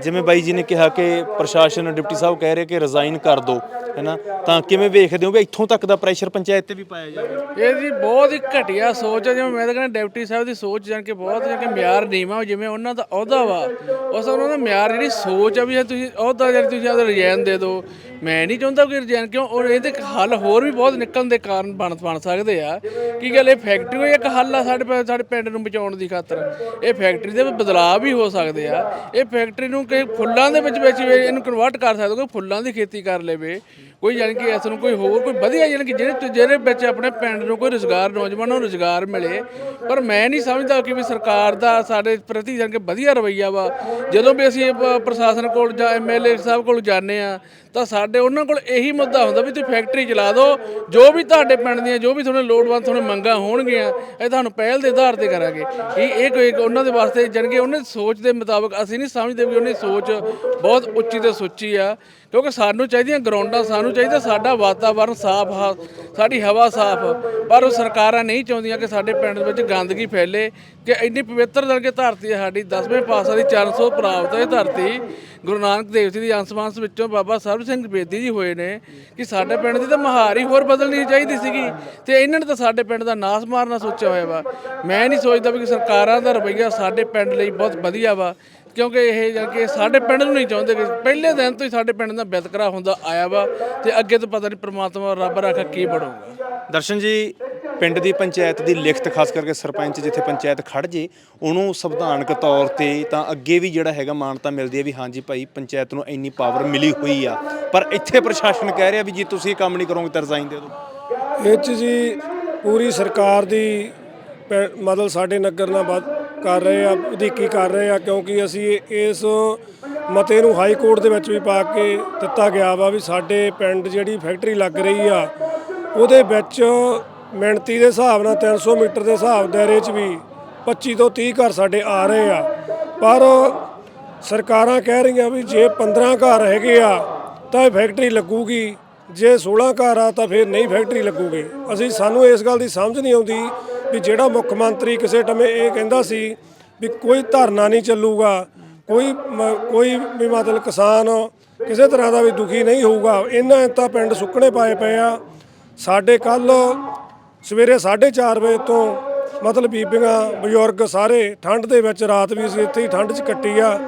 ਜਿਵੇਂ ਬਾਈ ਜੀ ਨੇ ਕਿਹਾ ਕਿ ਪ੍ਰਸ਼ਾਸਨ ਡਿਪਟੀ ਸਾਹਿਬ ਕਹਿ ਰਹੇ ਕਿ ਰਿਜ਼ਾਈਨ ਕਰ ਦਿਓ, ਹੈਨਾ? ਤਾਂ ਕਿਵੇਂ ਵੇਖਦੇ ਹੋ ਵੀ ਇੱਥੋਂ ਤੱਕ ਦਾ ਪ੍ਰੈਸ਼ਰ ਪੰਚਾਇਤ ਤੇ ਵੀ ਪਾਇਆ ਜਾਵੇ ਇਹ ਜੀ ਬਹੁਤ ਹੀ ਘਟੀਆ ਸੋਚ ਹੈ ਜਿਵੇਂ ਮੈਂ ਤਾਂ ਕਹਿੰਦਾ ਡਿਪਟੀ ਸਾਹਿਬ ਦੀ ਸੋਚ ਜਾਣ ਕੇ ਬਹੁਤ ਜਾਣ ਕੇ ਮਿਆਰ ਨੀਵਾ ਜਿਵੇਂ ਉਹਨਾਂ ਦਾ ਅਹੁਦਾ ਵਾ ਉਸ ਉਹਨਾਂ ਦਾ ਮਿਆਰ ਜਿਹੜੀ ਸੋਚ ਆ ਵੀ ਤੁਸੀਂ ਅਹੁਦਾ ਜਿਹੜੀ ਤੁਸੀਂ ਆਪਦਾ ਰਿਜ਼ਾਈਨ ਦੇ ਦਿਓ, ਮੈਂ ਨਹੀਂ ਚਾਹੁੰਦਾ ਕਿ ਰਿਜ਼ਾਈਨ ਕਿਉਂ, ਔਰ ਇਹਦੇ ਹੱਲ ਹੋਰ ਵੀ ਬਹੁਤ ਨਿਕਲਣ ਦੇ ਕਾਰਨ ਬਣ ਬਣ ਸਕਦੇ ਆ। ਕੀ ਗੱਲ ਇਹ ਫੈਕਟਰੀ ਇੱਕ ਹੱਲ ਆ ਸਾਡੇ ਪਿੰ- ਸਾਡੇ ਪਿੰਡ ਨੂੰ ਬਚਾਉਣ ਦੀ ਖਾਤਰ? ਇਹ ਫੈਕਟਰੀ ਦੇ ਬਦਲਾਅ ਵੀ ਹੋ ਸਕਦੇ ਆ, ਇਹ ਫੈਕਟਰੀ ਫੈਕਟਰੀ ਨੂੰ ਕਈ ਫੁੱਲਾਂ ਦੇ ਵਿੱਚ ਵਿੱਚ ਇਹਨੂੰ ਕਨਵਰਟ ਕਰ ਸਕਦੇ ਕੋਈ ਫੁੱਲਾਂ ਦੀ ਖੇਤੀ ਕਰ ਲਵੇ, ਕੋਈ ਯਾਨੀ ਕਿ ਇਸ ਨੂੰ ਕੋਈ ਹੋਰ, ਕੋਈ ਵਧੀਆ ਯਾਨੀ ਕਿ ਜਿਹੜੇ ਜਿਹੜੇ ਵਿੱਚ ਆਪਣੇ ਪਿੰਡ ਨੂੰ ਕੋਈ ਰੋਜ਼ਗਾਰ, ਨੌਜਵਾਨਾਂ ਨੂੰ ਰੋਜ਼ਗਾਰ ਮਿਲੇ, ਪਰ ਮੈਂ ਨਹੀਂ ਸਮਝਦਾ ਕਿ ਵੀ ਸਰਕਾਰ ਦਾ ਸਾਡੇ ਪ੍ਰਤੀ ਯਾਨੀ ਕਿ ਵਧੀਆ ਰਵੱਈਆ ਵਾ। ਜਦੋਂ ਵੀ ਅਸੀਂ ਪ੍ਰਸ਼ਾਸਨ ਕੋਲ ਜਾਂ ਐਮਐਲਏ ਸਾਹਿਬ ਕੋਲ ਜਾਂਦੇ ਆ ਤਾਂ ਸਾਡੇ ਉਹਨਾਂ ਕੋਲ ਇਹੀ ਮੁੱਦਾ ਹੁੰਦਾ ਵੀ ਤੁਸੀਂ ਫੈਕਟਰੀ ਚਲਾ ਦਿਓ ਜੋ ਵੀ ਤੁਹਾਡੇ ਪਿੰਡ ਦੀਆਂ, ਜੋ ਵੀ ਤੁਹਾਨੂੰ ਲੋੜਵੰਦ ਤੁਹਾਨੂੰ ਮੰਗਾਂ ਹੋਣਗੀਆਂ, ਇਹ ਤੁਹਾਨੂੰ ਪਹਿਲ ਦੇ ਆਧਾਰ ਤੇ ਕਰਾਂਗੇ। ਇਹ ਇਹ ਕੋਈ ਉਹਨਾਂ ਦੇ ਵਾਸਤੇ ਜਾਣੀ ਕਿ ਉਹਨਾਂ ਦੀ ਸੋਚ ਦੇ ਮੁਤਾਬਕ ਅਸੀਂ ਨਹੀਂ ਸਮਝਦੇ ਵੀ ਉਹਨੇ ਸੋਚ ਬਹੁਤ ਉੱਚੀ ਤੇ ਸੁੱਚੀ ਆ, ਕਿਉਂਕਿ ਸਾਨੂੰ ਚਾਹੀਦੀਆਂ ਗਰਾਊਂਡਾਂ, ਸਾਨੂੰ ਚਾਹੀਦਾ ਸਾਡਾ ਵਾਤਾਵਰਨ ਸਾਫ਼ ਹਾ ਸਾਡੀ ਹਵਾ ਸਾਫ਼ ਪਰ ਉਹ ਸਰਕਾਰਾਂ ਨਹੀਂ ਚਾਹੁੰਦੀਆਂ ਕਿ ਸਾਡੇ ਪਿੰਡ ਵਿੱਚ ਗੰਦਗੀ ਫੈਲੇ, ਕਿ ਇੰਨੀ ਪਵਿੱਤਰ ਦਰਗੇ ਧਰਤੀ ਹੈ ਸਾਡੀ 10ਵੇਂ ਪਾਤਸ਼ਾਹ ਦੀ 400 ਪ੍ਰਾਪਤ ਹੈ ਧਰਤੀ। ਗੁਰੂ ਨਾਨਕ ਦੇਵ ਜੀ ਦੀ ਅੰਸ਼ਵਾਂਸ ਵਿੱਚੋਂ ਬਾਬਾ ਸਰਬ ਸਿੰਘ ਬੇਦੀ ਜੀ ਹੋਏ ਨੇ, ਕਿ ਸਾਡੇ ਪਿੰਡ ਦੀ ਤਾਂ ਮਹਾਰ ਹੀ ਹੋਰ ਬਦਲਣੀ ਚਾਹੀਦੀ ਸੀਗੀ, ਤੇ ਇਹਨਾਂ ਨੇ ਤਾਂ ਸਾਡੇ ਪਿੰਡ ਦਾ ਨਾਸ ਮਾਰਨਾ ਸੋਚਿਆ ਹੋਇਆ ਵਾ। ਮੈਂ ਨਹੀਂ ਸੋਚਦਾ ਵੀ ਸਰਕਾਰਾਂ ਦਾ ਰਵੱਈਆ ਸਾਡੇ ਪਿੰਡ ਲਈ ਬਹੁਤ ਵਧੀਆ ਵਾ ਕਿਉਂਕਿ ਇਹ ਜਾਂ ਕਿ ਸਾਡੇ ਪਿੰਡ ਨੂੰ ਨਹੀਂ ਚਾਹੁੰਦੇ ਕਿ ਪਹਿਲੇ ਦਿਨ ਤੋਂ ਹੀ ਸਾਡੇ ਪਿੰਡ ਦਾ ਬਿਤਕਰਾ ਹੁੰਦਾ ਆਇਆ ਵਾ ਤੇ ਅੱਗੇ ਤੋਂ ਪਤਾ ਨਹੀਂ ਪ੍ਰਮਾਤਮਾ ਰੱਬ ਰਾਖਾ ਕੀ ਬਣੂਗਾ। ਦਰਸ਼ਨ ਜੀ ਪਿੰਡ ਦੀ ਪੰਚਾਇਤ ਦੀ ਲਿਖਤ ਖਾਸ ਕਰਕੇ ਸਰਪੰਚ ਜਿੱਥੇ ਪੰਚਾਇਤ ਖੜ ਜੇ ਉਹਨੂੰ ਸੰਵਿਧਾਨਕ ਤੌਰ ਤੇ ਤਾਂ ਅੱਗੇ ਵੀ ਜਿਹੜਾ ਹੈਗਾ ਮਾਨਤਾ ਮਿਲਦੀ ਹੈ ਵੀ ਹਾਂਜੀ ਭਾਈ ਪੰਚਾਇਤ ਨੂੰ ਇੰਨੀ ਪਾਵਰ ਮਿਲੀ ਹੋਈ ਆ। ਪਰ ਇੱਥੇ ਪ੍ਰਸ਼ਾਸਨ ਕਹਿ ਰਿਹਾ ਵੀ ਜੇ ਤੁਸੀਂ ਇਹ ਕੰਮ ਨਹੀਂ ਕਰੋਗੇ ਤਾਂ ਰਿਜ਼ਾਈਨ ਦੇ ਦਿਓ। ਇਹ 'ਚ ਜੀ ਪੂਰੀ ਸਰਕਾਰ ਦੀ ਪੈ- ਮਤਲਬ ਸਾਡੇ ਨਗਰ ਨਾਲ ਕਰ ਰਹੇ ਆ, ਵਧੀਕੀ ਕਰ ਰਹੇ ਆ, ਕਿਉਂਕਿ ਅਸੀਂ ਇਸ ਮਤੇ ਨੂੰ ਹਾਈ ਕੋਰਟ ਦੇ ਵਿੱਚ ਵੀ ਪਾ ਕੇ ਦਿੱਤਾ ਗਿਆ ਵਾ ਵੀ ਸਾਡੇ ਪਿੰਡ ਜਿਹੜੀ ਫੈਕਟਰੀ ਲੱਗ ਰਹੀ ਆ, ਉਹਦੇ ਵਿੱਚ ਮਿਣਤੀ ਦੇ ਹਿਸਾਬ ਨਾਲ 300 ਮੀਟਰ ਦੇ ਹਿਸਾਬ ਦਾਇਰੇ 'ਚ ਵੀ 25 ਤੋਂ 30 ਘਰ ਸਾਡੇ ਆ ਰਹੇ ਆ। ਪਰ ਸਰਕਾਰਾਂ ਕਹਿ ਰਹੀਆਂ ਵੀ ਜੇ 15 ਘਰ ਹੈਗੇ ਆ, ਤਾਂ ਇਹ ਫੈਕਟਰੀ ਲੱਗੂਗੀ, ਜੇ 16 ਘਰ ਆ, ਤਾਂ ਫਿਰ ਨਹੀਂ ਫੈਕਟਰੀ ਲੱਗੂਗੀ। ਅਸੀਂ, ਸਾਨੂੰ ਇਸ ਗੱਲ ਦੀ ਸਮਝ ਨਹੀਂ ਆਉਂਦੀ ਵੀ ਜਿਹੜਾ ਮੁੱਖ ਮੰਤਰੀ ਕਿਸੇ ਟਮੇ ਇਹ ਕਹਿੰਦਾ ਸੀ ਵੀ ਕੋਈ ਧਰਨਾ ਨਹੀਂ ਚੱਲੂਗਾ, ਕੋਈ ਮ- ਕੋਈ ਵੀ ਮਤਲਬ ਕਿਸਾਨ ਕਿਸੇ ਤਰ੍ਹਾਂ ਦਾ ਵੀ ਦੁਖੀ ਨਹੀਂ ਹੋਊਗਾ। ਇਹਨਾਂ ਤਾਂ ਪਿੰਡ ਸੁੱਕਣੇ ਪਾਏ ਪਏ ਆ। ਸਾਡੇ ਕੱਲ ਸਵੇਰੇ 4:30 ਵਜੇ ਤੋਂ ਮਤਲਬ ਬੀਬੀਆਂ, ਬਜ਼ੁਰਗ ਸਾਰੇ ਠੰਡ ਦੇ ਵਿੱਚ ਰਾਤ ਵੀ ਅਸੀਂ ਇੱਥੇ ਹੀ ਠੰਡ 'ਚ ਕੱਟੀ ਆ।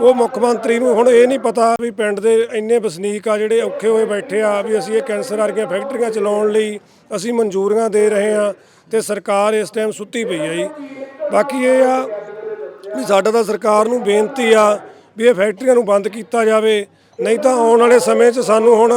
ਉਹ ਮੁੱਖ ਮੰਤਰੀ ਨੂੰ ਹੁਣ ਇਹ ਨਹੀਂ ਪਤਾ ਵੀ ਪਿੰਡ ਦੇ ਇੰਨੇ ਵਸਨੀਕ ਆ ਜਿਹੜੇ ਔਖੇ ਹੋਏ ਬੈਠੇ ਆ ਵੀ ਅਸੀਂ ਇਹ ਕੈਂਸਰ ਵਰਗੀਆਂ ਫੈਕਟਰੀਆਂ ਚਲਾਉਣ ਲਈ ਅਸੀਂ ਮਨਜ਼ੂਰੀਆਂ ਦੇ ਰਹੇ ਆ। ਤੇ ਸਰਕਾਰ ਇਸ ਟਾਈਮ ਸੁੱਤੀ ਪਈ ਹੈ ਜੀ। ਬਾਕੀ ਇਹ ਆ ਵੀ ਸਾਡਾ ਤਾਂ ਸਰਕਾਰ ਨੂੰ ਬੇਨਤੀ ਆ ਵੀ ਇਹ ਫੈਕਟਰੀਆਂ ਨੂੰ ਬੰਦ ਕੀਤਾ ਜਾਵੇ, ਨਹੀਂ ਤਾਂ ਆਉਣ ਵਾਲੇ ਸਮੇਂ 'ਚ ਸਾਨੂੰ ਹੁਣ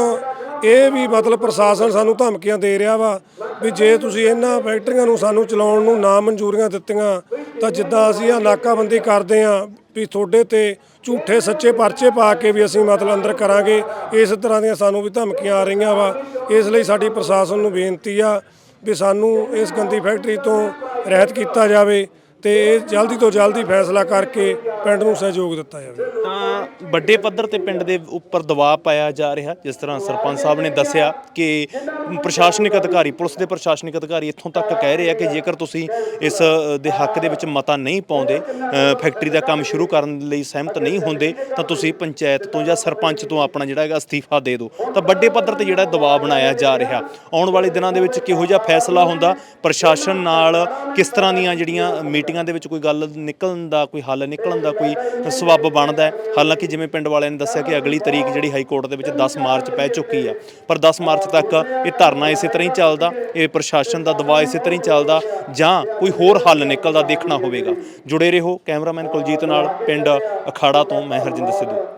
ਇਹ ਵੀ ਮਤਲਬ ਪ੍ਰਸ਼ਾਸਨ ਸਾਨੂੰ ਧਮਕੀਆਂ ਦੇ ਰਿਹਾ ਵਾ ਵੀ ਜੇ ਤੁਸੀਂ ਇਹਨਾਂ ਫੈਕਟਰੀਆਂ ਨੂੰ ਸਾਨੂੰ ਚਲਾਉਣ ਨੂੰ ਨਾ ਮਨਜ਼ੂਰੀਆਂ ਦਿੱਤੀਆਂ, ਤਾਂ ਜਿੱਦਾਂ ਅਸੀਂ ਆ ਨਾਕਾਬੰਦੀ ਕਰਦੇ ਆ ਵੀ ਤੁਹਾਡੇ ਤੇ ਝੂਠੇ ਸੱਚੇ ਪਰਚੇ ਪਾ ਕੇ ਵੀ ਅਸੀਂ ਮਤਲਬ ਅੰਦਰ ਕਰਾਂਗੇ, ਇਸ ਤਰ੍ਹਾਂ ਦੀਆਂ ਸਾਨੂੰ ਵੀ ਧਮਕੀਆਂ ਆ ਰਹੀਆਂ ਵਾ। ਇਸ ਲਈ ਸਾਡੀ ਪ੍ਰਸ਼ਾਸਨ ਨੂੰ ਬੇਨਤੀ ਆ ਵੀ ਸਾਨੂੰ ਇਸ ਗੰਦੀ ਫੈਕਟਰੀ ਤੋਂ ਰਹਿਤ ਕੀਤਾ ਜਾਵੇ। ਤੇ ਇਹ ਜਲਦੀ ਤੋਂ ਜਲਦੀ ਫੈਸਲਾ ਕਰਕੇ ਪਿੰਡ ਨੂੰ ਸਹਿਯੋਗ ਦਿੱਤਾ ਜਾਵੇ। ਤਾਂ ਵੱਡੇ ਪੱਧਰ ਤੇ ਪਿੰਡ ਦੇ ਉੱਪਰ ਦਬਾਅ ਪਾਇਆ ਜਾ ਰਿਹਾ। ਜਿਸ ਤਰ੍ਹਾਂ ਸਰਪੰਚ ਸਾਹਿਬ ਨੇ ਦੱਸਿਆ ਕਿ ਪ੍ਰਸ਼ਾਸਨਿਕ ਅਧਿਕਾਰੀ, ਪੁਲਿਸ ਦੇ ਪ੍ਰਸ਼ਾਸਨਿਕ ਅਧਿਕਾਰੀ ਇੱਥੋਂ ਤੱਕ ਕਹਿ ਰਹੇ ਆ ਕਿ ਜੇਕਰ ਤੁਸੀਂ ਇਸ ਦੇ ਹੱਕ ਦੇ ਵਿੱਚ ਮਤਾ ਨਹੀਂ ਪਾਉਂਦੇ ਫੈਕਟਰੀ ਦਾ ਕੰਮ ਸ਼ੁਰੂ ਕਰਨ ਲਈ ਸਹਿਮਤ ਨਹੀਂ ਹੁੰਦੇ, ਤਾਂ ਤੁਸੀਂ ਪੰਚਾਇਤ ਤੋਂ ਜਾਂ ਸਰਪੰਚ ਤੋਂ ਆਪਣਾ ਜਿਹੜਾ ਹੈਗਾ ਅਸਤੀਫਾ ਦੇ ਦਿਓ। ਤਾਂ ਵੱਡੇ ਪੱਧਰ ਤੇ ਜਿਹੜਾ ਦਬਾਅ ਬਣਾਇਆ ਜਾ ਰਿਹਾ। ਆਉਣ ਵਾਲੇ ਦਿਨਾਂ ਦੇ ਵਿੱਚ ਕਿਹੋ ਜਿਹਾ ਫੈਸਲਾ ਹੁੰਦਾ? ਪ੍ਰਸ਼ਾਸਨ ਨਾਲ ਕਿਸ ਤਰ੍ਹਾਂ ਦੀਆਂ ਜਿਹੜੀਆਂ ਮੀਟਿੰਗ ਮੀਟਿੰਗਾਂ ਦੇ ਵਿੱਚ ਕੋਈ ਗੱਲ ਨਿਕਲਣ ਦਾ, ਕੋਈ ਹੱਲ ਨਿਕਲਣ ਦਾ ਕੋਈ ਸਬੱਬ ਬਣਦਾ ਹਾਲਾਂਕਿ ਜਿਵੇਂ ਪਿੰਡ ਵਾਲਿਆਂ ਨੇ ਦੱਸਿਆ ਕਿ ਅਗਲੀ ਤਰੀਕ ਜਿਹੜੀ ਹਾਈ ਕੋਰਟ ਦੇ ਵਿੱਚ 10 ਮਾਰਚ ਪੈ ਚੁੱਕੀ ਆ, ਪਰ 10 ਮਾਰਚ ਤੱਕ ਇਹ ਧਰਨਾ ਇਸੇ ਤਰ੍ਹਾਂ ਹੀ ਚੱਲਦਾ, ਇਹ ਪ੍ਰਸ਼ਾਸਨ ਦਾ ਦਬਾਅ ਇਸੇ ਤਰ੍ਹਾਂ ਹੀ ਚੱਲਦਾ, ਜਾਂ ਕੋਈ ਹੋਰ ਹੱਲ ਨਿਕਲਦਾ ਦੇਖਣਾ ਹੋਵੇਗਾ। ਜੁੜੇ ਰਹੋ ਕੈਮਰਾਮੈਨ ਕੁਲਜੀਤ ਨਾਲ ਪਿੰਡ ਅਖਾੜਾ ਤੋਂ, ਮੈਂ ਹਰਜਿੰਦਰ ਸਿੱਧੂ।